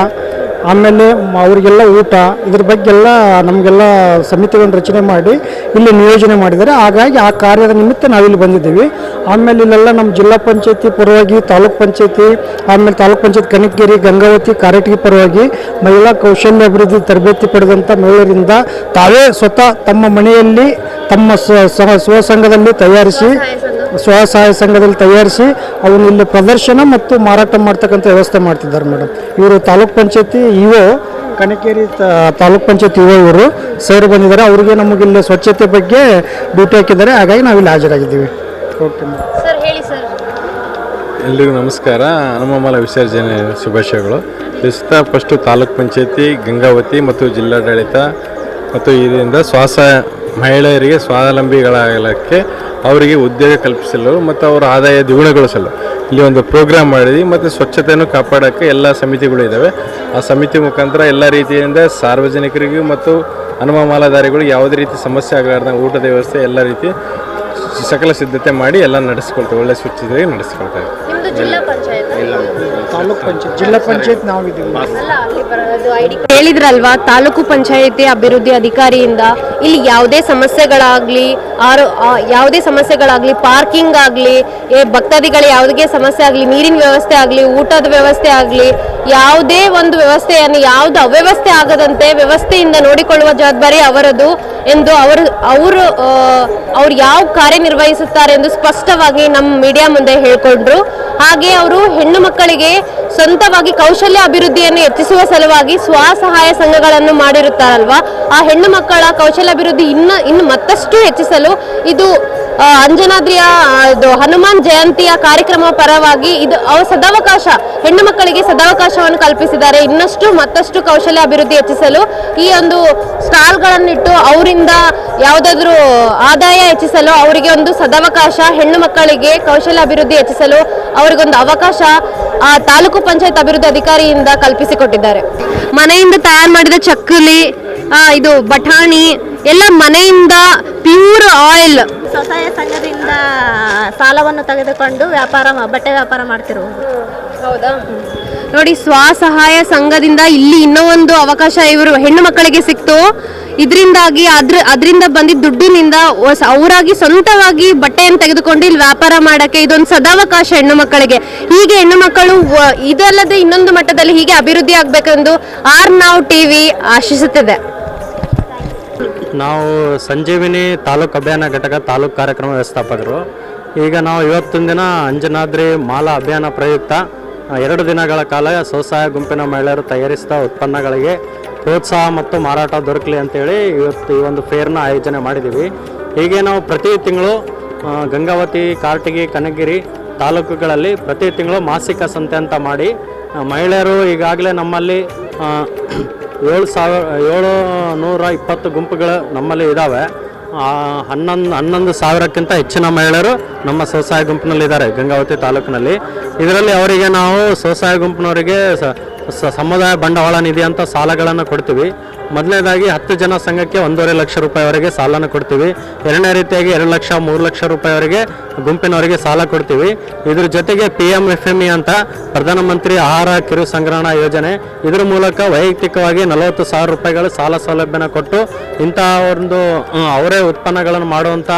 ಆಮೇಲೆ ಅವರಿಗೆಲ್ಲ ಊಟ, ಇದ್ರ ಬಗ್ಗೆ ಎಲ್ಲ ನಮಗೆಲ್ಲ ಸಮಿತಿಗಳನ್ನು ರಚನೆ ಮಾಡಿ ಇಲ್ಲಿ ನಿಯೋಜನೆ ಮಾಡಿದ್ದಾರೆ. ಹಾಗಾಗಿ ಆ ಕಾರ್ಯದ ನಿಮಿತ್ತ ನಾವಿಲ್ಲಿ ಬಂದಿದ್ದೀವಿ. ಆಮೇಲೆ ಇಲ್ಲೆಲ್ಲ ನಮ್ಮ ಜಿಲ್ಲಾ ಪಂಚಾಯತಿ ಪರವಾಗಿ, ತಾಲೂಕ್ ಪಂಚಾಯತಿ, ಆಮೇಲೆ ತಾಲೂಕ್ ಪಂಚಾಯತ್ ಕನಕಗಿರಿ, ಗಂಗಾವತಿ, ಕಾರಟಗಿ ಪರವಾಗಿ ಮಹಿಳಾ ಕೌಶಲ್ಯ ಅಭಿವೃದ್ಧಿ ತರಬೇತಿ ಪಡೆದಂಥ ಮಹಿಳೆಯರಿಂದ ತಾವೇ ಸ್ವತಃ ತಮ್ಮ ಮನೆಯಲ್ಲಿ, ತಮ್ಮ ಸ್ವ ಸ್ವ- ಸ್ವಸಂಘದಲ್ಲಿ ತಯಾರಿಸಿ ಸ್ವಸಹಾಯ ಸಂಘದಲ್ಲಿ ತಯಾರಿಸಿ ಅವನ್ನ ಇಲ್ಲಿ ಪ್ರದರ್ಶನ ಮತ್ತು ಮಾರಾಟ ಮಾಡ್ತಕ್ಕಂಥ ವ್ಯವಸ್ಥೆ ಮಾಡ್ತಿದ್ದಾರೆ ಮೇಡಮ್ ಇವರು ತಾಲೂಕ್ ಪಂಚಾಯತಿ ಇಒ ಕನಕೇರಿ ತ- ತಾಲೂಕ್ ಪಂಚಾಯತ್ ಇಒ ಇವರು. ಸರ್ ಬಂದಿದ್ದಾರೆ. ಅವರಿಗೆ ನಮಗೆ ಇಲ್ಲಿ ಸ್ವಚ್ಛತೆ ಬಗ್ಗೆ ಡ್ಯೂಟಿ ಹಾಕಿದ್ದಾರೆ. ಹಾಗಾಗಿ ನಾವು ಇಲ್ಲಿ ಹಾಜರಾಗಿದ್ದೀವಿ. ಓಕೆ ಮೇಡಮ್ ಸರ್ ಹೇಳಿ ಸರ್. ಎಲ್ರಿಗೂ ನಮಸ್ಕಾರ. ಹನುಮಮಾಲ ವಿಸರ್ಜನೆ ಶುಭಾಶಯಗಳು. ಪ್ರಸ್ತುತ ಫಸ್ಟು ತಾಲೂಕ್ ಪಂಚಾಯತಿ ಗಂಗಾವತಿ ಮತ್ತು ಜಿಲ್ಲಾಡಳಿತ ಮತ್ತು ಇದರಿಂದ ಶ್ವಾಸ ಮಹಿಳೆಯರಿಗೆ ಸ್ವಾವಲಂಬಿಗಳಾಗಲಿಕ್ಕೆ ಅವರಿಗೆ ಉದ್ಯೋಗ ಕಲ್ಪಿಸಲು ಮತ್ತು ಅವರ ಆದಾಯ ದ್ವಿಗುಣಗೊಳಿಸಲು. ಇಲ್ಲಿ ಒಂದು ಪ್ರೋಗ್ರಾಮ್ ಮಾಡಿದ್ವಿ ಮತ್ತು ಸ್ವಚ್ಛತೆಯನ್ನು ಕಾಪಾಡೋಕ್ಕೆ ಎಲ್ಲ ಸಮಿತಿಗಳು ಇದ್ದಾವೆ. ಆ ಸಮಿತಿ ಮುಖಾಂತರ ಎಲ್ಲ ರೀತಿಯಿಂದ ಸಾರ್ವಜನಿಕರಿಗೂ ಮತ್ತು ಹನುಮಮಾಲಾಧಾರಿಗಳು ಯಾವುದೇ ರೀತಿ ಸಮಸ್ಯೆ ಆಗಲಾರ್ದಂಗೆ ಊಟದ ವ್ಯವಸ್ಥೆ ಎಲ್ಲ ರೀತಿ ಸಕಲ ಸಿದ್ಧತೆ ಮಾಡಿ ಎಲ್ಲ ನಡೆಸ್ಕೊಳ್ತೇವೆ. ಒಳ್ಳೆ ಸ್ವಚ್ಛತೆಯಾಗಿ ನಡೆಸ್ಕೊಳ್ತೇವೆ. ನಿಮ್ದು ಜಿಲ್ಲಾ ಪಂಚಾಯತ್ ತಾಲೂಕ್ ಪಂಚಾಯತ್. ಜಿಲ್ಲಾ ಪಂಚಾಯತ್ ನಾವಿದ್ದೀವಿ. ಹೇಳಿದ್ರಲ್ವಾ, ತಾಲೂಕು ಪಂಚಾಯಿತಿ ಅಭಿವೃದ್ಧಿ ಅಧಿಕಾರಿಯಿಂದ ಇಲ್ಲಿ ಯಾವುದೇ ಸಮಸ್ಯೆಗಳಾಗ್ಲಿ, ಆರು ಯಾವುದೇ ಸಮಸ್ಯೆಗಳಾಗ್ಲಿ ಪಾರ್ಕಿಂಗ್ ಆಗಲಿ ಭಕ್ತಾದಿಗಳ ಯಾವುದೇ ಸಮಸ್ಯೆ ಆಗಲಿ, ನೀರಿನ ವ್ಯವಸ್ಥೆ ಆಗಲಿ, ಊಟದ ವ್ಯವಸ್ಥೆ ಆಗಲಿ, ಯಾವುದೇ ಒಂದು ವ್ಯವಸ್ಥೆಯನ್ನು, ಯಾವುದು ಅವ್ಯವಸ್ಥೆ ಆಗದಂತೆ ವ್ಯವಸ್ಥೆಯಿಂದ ನೋಡಿಕೊಳ್ಳುವ ಜವಾಬ್ದಾರಿ ಅವರದು ಎಂದು ಅವರು ಅವರು ಅವ್ರು ಯಾವ ಕಾರ್ಯನಿರ್ವಹಿಸುತ್ತಾರೆ ಎಂದು ಸ್ಪಷ್ಟವಾಗಿ ನಮ್ಮ ಮೀಡಿಯಾ ಮುಂದೆ ಹೇಳಿಕೊಂಡ್ರು. ಹಾಗೆ ಅವರು ಹೆಣ್ಣು ಮಕ್ಕಳಿಗೆ ಸ್ವಂತವಾಗಿ ಕೌಶಲ್ಯ ಅಭಿವೃದ್ಧಿಯನ್ನು ಹೆಚ್ಚಿಸುವ ಸಲುವಾಗಿ ಸ್ವಸಹಾಯ ಸಂಘಗಳನ್ನು ಮಾಡಿರುತ್ತಾರಲ್ವಾ? ಆ ಹೆಣ್ಣು ಮಕ್ಕಳ ಕೌಶಲ್ಯಾಭಿವೃದ್ಧಿ ಇನ್ನು ಇನ್ನು ಮತ್ತಷ್ಟು ಹೆಚ್ಚಿಸಲು ಇದು ಅಂಜನಾದ್ರಿಯ ಇದು ಹನುಮಾನ್ ಜಯಂತಿಯ ಕಾರ್ಯಕ್ರಮ ಪರವಾಗಿ ಇದು ಅವ ಸದಾವಕಾಶ, ಹೆಣ್ಣು ಮಕ್ಕಳಿಗೆ ಸದಾವಕಾಶವನ್ನು ಕಲ್ಪಿಸಿದ್ದಾರೆ. ಇನ್ನಷ್ಟು ಮತ್ತಷ್ಟು ಕೌಶಲ್ಯ ಅಭಿವೃದ್ಧಿ ಹೆಚ್ಚಿಸಲು ಈ ಒಂದು ಸ್ಟಾಲ್ಗಳನ್ನಿಟ್ಟು ಅವರಿಂದ ಯಾವುದಾದ್ರೂ ಆದಾಯ ಹೆಚ್ಚಿಸಲು ಅವರಿಗೆ ಒಂದು ಸದಾವಕಾಶ, ಹೆಣ್ಣು ಮಕ್ಕಳಿಗೆ ಕೌಶಲ್ಯ ಅಭಿವೃದ್ಧಿ ಹೆಚ್ಚಿಸಲು ಅವರಿಗೊಂದು ಅವಕಾಶ ತಾಲೂಕು ಪಂಚಾಯತ್ ಅಭಿವೃದ್ಧಿ ಅಧಿಕಾರಿಯಿಂದ ಕಲ್ಪಿಸಿಕೊಟ್ಟಿದ್ದಾರೆ. ಮನೆಯಿಂದ ತಯಾರು ಮಾಡಿದ ಚಕ್ಕಲಿ ಇದು ಬಟಾಣಿ ಎಲ್ಲ ಮನೆಯಿಂದ ಪ್ಯೂರ್ ಆಯಿಲ್ ಸ್ವಸಹಾಯ ಸಂಘದಿಂದ ಸಾಲವನ್ನು ತೆಗೆದುಕೊಂಡು ವ್ಯಾಪಾರ ಬಟ್ಟೆ ವ್ಯಾಪಾರ ಮಾಡ್ತಿರುವುದು. ಹೌದಾ? ನೋಡಿ ಸ್ವಸಹಾಯ ಸಂಘದಿಂದ ಇಲ್ಲಿ ಇನ್ನೂ ಒಂದು ಅವಕಾಶ ಇವರು ಹೆಣ್ಣು ಮಕ್ಕಳಿಗೆ ಸಿಕ್ತು. ಇದರಿಂದಾಗಿ ಅದ್ರ ಅದರಿಂದ ಬಂದಿದ್ದ ದುಡ್ಡಿನಿಂದ ಅವರಾಗಿ ಸ್ವಂತವಾಗಿ ಬಟ್ಟೆಯನ್ನು ತೆಗೆದುಕೊಂಡು ಇಲ್ಲಿ ವ್ಯಾಪಾರ ಮಾಡೋಕ್ಕೆ ಇದೊಂದು ಸದಾವಕಾಶ ಹೆಣ್ಣು ಮಕ್ಕಳಿಗೆ. ಹೀಗೆ ಹೆಣ್ಣು ಮಕ್ಕಳು ಇದಲ್ಲದೆ ಇನ್ನೊಂದು ಮಟ್ಟದಲ್ಲಿ ಹೀಗೆ ಅಭಿವೃದ್ಧಿ ಆಗಬೇಕೆಂದು ಆರ್ ನಾವ್ ಟಿವಿ ಆಶಿಸುತ್ತಿದೆ. ನಾವು ಸಂಜೀವಿನಿ ತಾಲೂಕು ಅಭಿಯಾನ ಘಟಕ ತಾಲೂಕು ಕಾರ್ಯಕ್ರಮ ವ್ಯವಸ್ಥಾಪಕರು. ಈಗ ನಾವು ಇವತ್ತಿನ ದಿನ ಅಂಜನಾದ್ರಿ ಮಾಲಾ ಅಭಿಯಾನ ಪ್ರಯುಕ್ತ ಎರಡು ದಿನಗಳ ಕಾಲ ಸ್ವಸಹಾಯ ಗುಂಪಿನ ಮಹಿಳೆಯರು ತಯಾರಿಸಿದ ಉತ್ಪನ್ನಗಳಿಗೆ ಪ್ರೋತ್ಸಾಹ ಮತ್ತು ಮಾರಾಟ ದೊರಕಲಿ ಅಂತೇಳಿ ಇವತ್ತು ಈ ಒಂದು ಫೇರ್ನ ಆಯೋಜನೆ ಮಾಡಿದ್ದೀವಿ. ಹೀಗೆ ನಾವು ಪ್ರತಿ ತಿಂಗಳು ಗಂಗಾವತಿ ಕಾರ್ಟಿಗಿ ಕನಗಿರಿ ತಾಲೂಕುಗಳಲ್ಲಿ ಪ್ರತಿ ತಿಂಗಳು ಮಾಸಿಕ ಸಂತೆ ಅಂತ ಮಾಡಿ ಮಹಿಳೆಯರು ಈಗಾಗಲೇ ನಮ್ಮಲ್ಲಿ ಏಳು ಸಾವಿರ, ಏಳು ನೂರ ಇಪ್ಪತ್ತು ಗುಂಪುಗಳು ನಮ್ಮಲ್ಲಿ ಇದ್ದಾವೆ ಹನ್ನೊಂದು ಹನ್ನೊಂದು ಸಾವಿರಕ್ಕಿಂತ ಹೆಚ್ಚಿನ ಮಹಿಳೆಯರು ನಮ್ಮ ಸ್ವಸಹಾಯ ಗುಂಪಿನಲ್ಲಿದ್ದಾರೆ ಗಂಗಾವತಿ ತಾಲೂಕಿನಲ್ಲಿ. ಇದರಲ್ಲಿ ಅವರಿಗೆ ನಾವು ಸ್ವಸಹಾಯ ಗುಂಪಿನವರಿಗೆ ಸಮುದಾಯ ಬಂಡವಾಳ ನಿಧಿ ಅಂತ ಸಾಲಗಳನ್ನು ಕೊಡ್ತೀವಿ. ಮೊದಲನೇದಾಗಿ ಹತ್ತು ಜನ ಸಂಘಕ್ಕೆ ಒಂದೂವರೆ ಲಕ್ಷ ರೂಪಾಯಿವರೆಗೆ ಸಾಲನ ಕೊಡ್ತೀವಿ. ಎರಡನೇ ರೀತಿಯಾಗಿ ಎರಡು ಲಕ್ಷ, ಮೂರು ಲಕ್ಷ ರೂಪಾಯಿವರೆಗೆ ಗುಂಪಿನವರಿಗೆ ಸಾಲ ಕೊಡ್ತೀವಿ. ಇದ್ರ ಜೊತೆಗೆ P M F M E ಅಂತ ಪ್ರಧಾನಮಂತ್ರಿ ಆಹಾರ ಕಿರು ಸಂಗ್ರಹಣಾ ಯೋಜನೆ. ಇದ್ರ ಮೂಲಕ ವೈಯಕ್ತಿಕವಾಗಿ ನಲವತ್ತು ಸಾವಿರ ರೂಪಾಯಿಗಳು ಸಾಲ ಸೌಲಭ್ಯನ ಕೊಟ್ಟು ಇಂತಹ ಒಂದು ಅವರೇ ಉತ್ಪನ್ನಗಳನ್ನು ಮಾಡುವಂಥ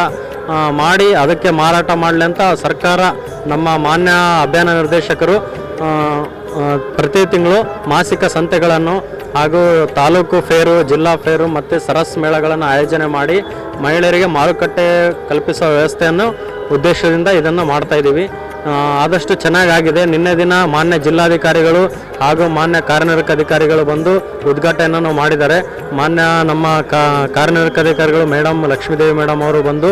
ಮಾಡಿ ಅದಕ್ಕೆ ಮಾರಾಟ ಮಾಡಲಿ ಅಂತ ಸರ್ಕಾರ ನಮ್ಮ ಮಾನ್ಯ ಅಭಿಯಾನ ನಿರ್ದೇಶಕರು ಪ್ರತಿ ತಿಂಗಳು ಮಾಸಿಕ ಸಂತೆಗಳನ್ನು ಹಾಗೂ ತಾಲೂಕು ಫೇರು ಜಿಲ್ಲಾ ಫೇರು ಮತ್ತು ಸರಸ್ ಮೇಳಗಳನ್ನು ಆಯೋಜನೆ ಮಾಡಿ ಮಹಿಳೆಯರಿಗೆ ಮಾರುಕಟ್ಟೆ ಕಲ್ಪಿಸುವ ವ್ಯವಸ್ಥೆಯನ್ನು ಉದ್ದೇಶದಿಂದ ಇದನ್ನು ಮಾಡ್ತಾ ಇದ್ದೀವಿ. ಆ, ಆದಷ್ಟು ಚೆನ್ನಾಗಾಗಿದೆ. ನಿನ್ನೆ ದಿನ ಮಾನ್ಯ ಜಿಲ್ಲಾಧಿಕಾರಿಗಳು ಹಾಗೂ ಮಾನ್ಯ ಕಾರ್ಯನಿರ್ವಾಹಕ ಅಧಿಕಾರಿಗಳು ಬಂದು ಉದ್ಘಾಟನೆಯನ್ನು ಮಾಡಿದ್ದಾರೆ. ಮಾನ್ಯ ನಮ್ಮ ಕಾರ್ಯನಿರ್ವಾಹಕ ಅಧಿಕಾರಿಗಳು ಮೇಡಮ್ ಲಕ್ಷ್ಮೀದೇವಿ ಮೇಡಮ್ ಅವರು ಬಂದು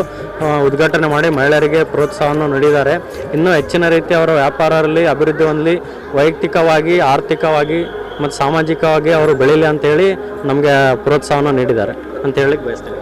ಉದ್ಘಾಟನೆ ಮಾಡಿ ಮಹಿಳೆಯರಿಗೆ ಪ್ರೋತ್ಸಾಹವನ್ನು ನೀಡಿದ್ದಾರೆ. ಇನ್ನೂ ಹೆಚ್ಚಿನ ರೀತಿ ಅವರ ವ್ಯಾಪಾರದಲ್ಲಿ ಅಭಿವೃದ್ಧಿ ಹೊಂದಲಿ ವೈಯಕ್ತಿಕವಾಗಿ, ಆರ್ಥಿಕವಾಗಿ ಮತ್ತು ಸಾಮಾಜಿಕವಾಗಿ ಅವರು ಬೆಳೀಲಿ ಅಂತೇಳಿ ನಮಗೆ ಪ್ರೋತ್ಸಾಹವನ್ನು ನೀಡಿದ್ದಾರೆ ಅಂತ ಹೇಳಲಿಕ್ಕೆ ಬಯಸ್ತೀನಿ.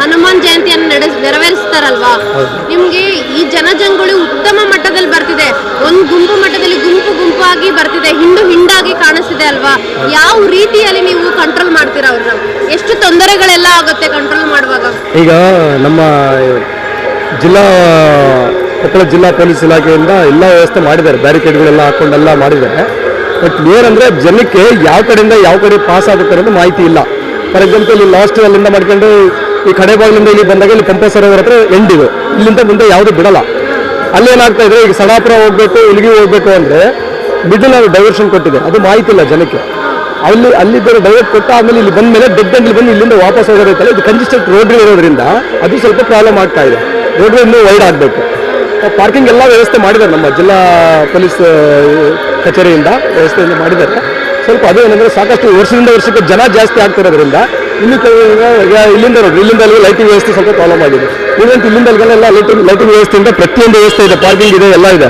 ಹನುಮಾನ್ ಜಯಂತಿಯನ್ನು ನಡೆಸ್ ನೆರವೇರಿಸ್ತಾರಲ್ವಾ? ನಿಮ್ಗೆ ಈ ಜನಜಂಗುಳಿ ಉತ್ತಮ ಮಟ್ಟದಲ್ಲಿ ಬರ್ತಿದೆ. ಒಂದು ಗುಂಪು ಮಟ್ಟದಲ್ಲಿ ಗುಂಪು ಗುಂಪಾಗಿ ಬರ್ತಿದೆ. ಹಿಂಡು ಹಿಂಡಾಗಿ ಕಾಣಿಸ್ತಿದೆ ಅಲ್ವಾ? ಯಾವ ರೀತಿಯಲ್ಲಿ ನೀವು ಕಂಟ್ರೋಲ್ ಮಾಡ್ತೀರಾ ಅವ್ರನ್ನ? ಎಷ್ಟು ತೊಂದರೆಗಳೆಲ್ಲ ಆಗುತ್ತೆ ಕಂಟ್ರೋಲ್ ಮಾಡುವಾಗ? ಈಗ ನಮ್ಮ ಜಿಲ್ಲಾ ಕೊಪ್ಪಳ ಜಿಲ್ಲಾ ಪೊಲೀಸ್ ಇಲಾಖೆಯಿಂದ ಎಲ್ಲ ವ್ಯವಸ್ಥೆ ಮಾಡಿದ್ದಾರೆ. ಬ್ಯಾರಿಕೇಡ್ಗಳೆಲ್ಲ ಹಾಕೊಂಡೆಲ್ಲ ಮಾಡಿದ್ದಾರೆ. ಬಟ್ ಏನಂದ್ರೆ ಜನಕ್ಕೆ ಯಾವ ಕಡೆಯಿಂದ ಯಾವ ಕಡೆ ಪಾಸ್ ಆಗುತ್ತೆ ಅನ್ನೋದು ಮಾಹಿತಿ ಇಲ್ಲ. ಫಾರ್ ಎಕ್ಸಾಂಪಲ್ ಲಾಸ್ಟ್ ಅಲ್ಲಿಂದ ಮಾಡ್ಕೊಂಡು ಈ ಕಡೆ ಬಾಗಿಲಿಂದ ಇಲ್ಲಿ ಬಂದಾಗ ಇಲ್ಲಿ ಪಂಪ ಸರೋವರ ಹತ್ರ ಎಂಡ್ ಇದು. ಇಲ್ಲಿಂದ ಮುಂದೆ ಯಾವುದು ಬಿಡಲ್ಲ. ಅಲ್ಲೇನಾಗ್ತಾ ಇದೆ ಈಗ ಸಡಾಪುರ ಹೋಗ್ಬೇಕು, ಇಲ್ಲಿಗೆ ಹೋಗ್ಬೇಕು ಅಂದ್ರೆ ಮಿಡಲ್ ನಾವು ಡೈವರ್ಷನ್ ಕೊಟ್ಟಿದೆ. ಅದು ಮಾಹಿತಿ ಇಲ್ಲ ಜನಕ್ಕೆ. ಅಲ್ಲಿ, ಅಲ್ಲಿದ್ದರೆ ಡೈವರ್ಟ್ ಕೊಟ್ಟು ಆಮೇಲೆ ಇಲ್ಲಿ ಬಂದ ಮೇಲೆ ಡೆಡ್ ಎಂಡ್ ಬಂದು ಇಲ್ಲಿಂದ ವಾಪಸ್ ಹೋಗೋದೈತಲ್ಲ, ಇದು ಕಂಜೆಸ್ಟೆಡ್ ರೋಡ್ ಇರೋದ್ರಿಂದ ಅದು ಸ್ವಲ್ಪ ಪ್ರಾಬ್ಲಮ್ ಆಗ್ತಾ ಇದೆ. ರೋಡ್ ಇನ್ನೂ ವೈಡ್ ಆಗಬೇಕು. ಪಾರ್ಕಿಂಗ್ ಎಲ್ಲ ವ್ಯವಸ್ಥೆ ಮಾಡಿದ್ದಾರೆ ನಮ್ಮ ಜಿಲ್ಲಾ ಪೊಲೀಸ್ ಕಚೇರಿಯಿಂದ ವ್ಯವಸ್ಥೆಯಿಂದ ಮಾಡಿದ್ದಾರೆ. ಸ್ವಲ್ಪ ಅದು ಏನಂದ್ರೆ ಸಾಕಷ್ಟು ವರ್ಷದಿಂದ ವರ್ಷಕ್ಕೆ ಜನ ಜಾಸ್ತಿ ಆಗ್ತಿರೋದ್ರಿಂದ ಕ- ಇಲ್ಲಿಂದ ನೋಡ್ರಿ, ಇಲ್ಲಿಂದ ಅಲ್ಲಿ ಲೈಟಿಂಗ್ ವ್ಯವಸ್ಥೆ ಸ್ವಲ್ಪ ಪ್ರಾಬ್ಲಮ್ ಆಗಿದೆ. ಇಲ್ಲಿಂದ ಇಲ್ಲಿಂದ ಅಲ್ಲಿಗೆಲ್ಲ ಲೈಟಿಂಗ್ ಲೈಟಿಂಗ್ ವ್ಯವಸ್ಥೆಯಿಂದ ಪ್ರತಿಯೊಂದು ವ್ಯವಸ್ಥೆ ಇದೆ ಪಾರ್ಕಿಂಗ್ ಇದೆ, ಎಲ್ಲ ಇದೆ.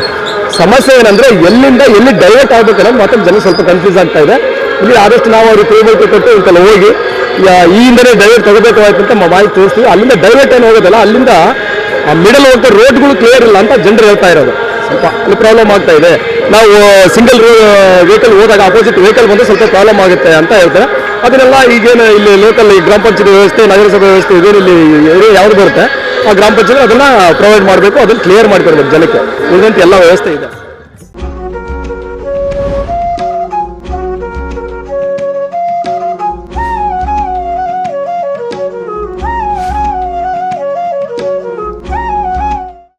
ಸಮಸ್ಯೆ ಏನಂದ್ರೆ ಎಲ್ಲಿಂದ ಎಲ್ಲಿ ಡೈವರ್ಟ್ ಆಗ್ಬೇಕು ಮಾತ್ರ ಜನ ಸ್ವಲ್ಪ ಕನ್ಫ್ಯೂಸ್ ಆಗ್ತಾ ಇದೆ. ಇಲ್ಲಿ ಆದಷ್ಟು ನಾವು ಅವ್ರಿಗೆ ತಿಳಿಬೇಕು ಕೊಟ್ಟು ಇಂತೆಲ್ಲ ಹೋಗಿ ಈ ಹಿಂದೆ ಡೈವರ್ಟ್ ತಗೋಬೇಕಾಯ್ತು ಅಂತ ಮಾಹಿತಿ ತೋರಿಸ್ತೀವಿ. ಅಲ್ಲಿಂದ ಡೈವರ್ಟ್ ಏನು ಹೋಗೋದಲ್ಲ, ಅಲ್ಲಿಂದ ಮಿಡಲ್ ಹೋಗ್ತಾ ರೋಡ್ಗಳು ಕ್ಲಿಯರ್ ಇಲ್ಲ ಅಂತ ಜನರು ಹೇಳ್ತಾ ಇರೋದು. ಸ್ವಲ್ಪ ಅಲ್ಲಿ ಪ್ರಾಬ್ಲಮ್ ಆಗ್ತಾ ಇದೆ. ನಾವು ಸಿಂಗಲ್ ವೆಹಿಕಲ್ ಹೋದಾಗ ಅಪೋಸಿಟ್ ವೆಹಿಕಲ್ ಬಂದು ಸ್ವಲ್ಪ ಪ್ರಾಬ್ಲಮ್ ಆಗುತ್ತೆ ಅಂತ ಹೇಳ್ತಾರೆ. ಅದನ್ನೆಲ್ಲ ಈಗೇನು ಇಲ್ಲಿ ಲೋಕಲ್ ಈ ಗ್ರಾಮ ಪಂಚಾಯತ್ ವ್ಯವಸ್ಥೆ, ನಗರಸಭೆ ವ್ಯವಸ್ಥೆ ಇದೇನು ಇಲ್ಲಿ ಏರಿಯಾ ಯಾವ್ದು ಬರುತ್ತೆ. ಆ ಗ್ರಾಮ ಪಂಚಾಯತ್ ಅದನ್ನ ಪ್ರೊವೈಡ್ ಮಾಡಬೇಕು, ಅದನ್ನು ಕ್ಲಿಯರ್ ಮಾಡ್ಕೊಡ್ಬೇಕು ಜನಕ್ಕೆ. ಉಳಿದಂತೆ ಎಲ್ಲ ವ್ಯವಸ್ಥೆ ಇದೆ.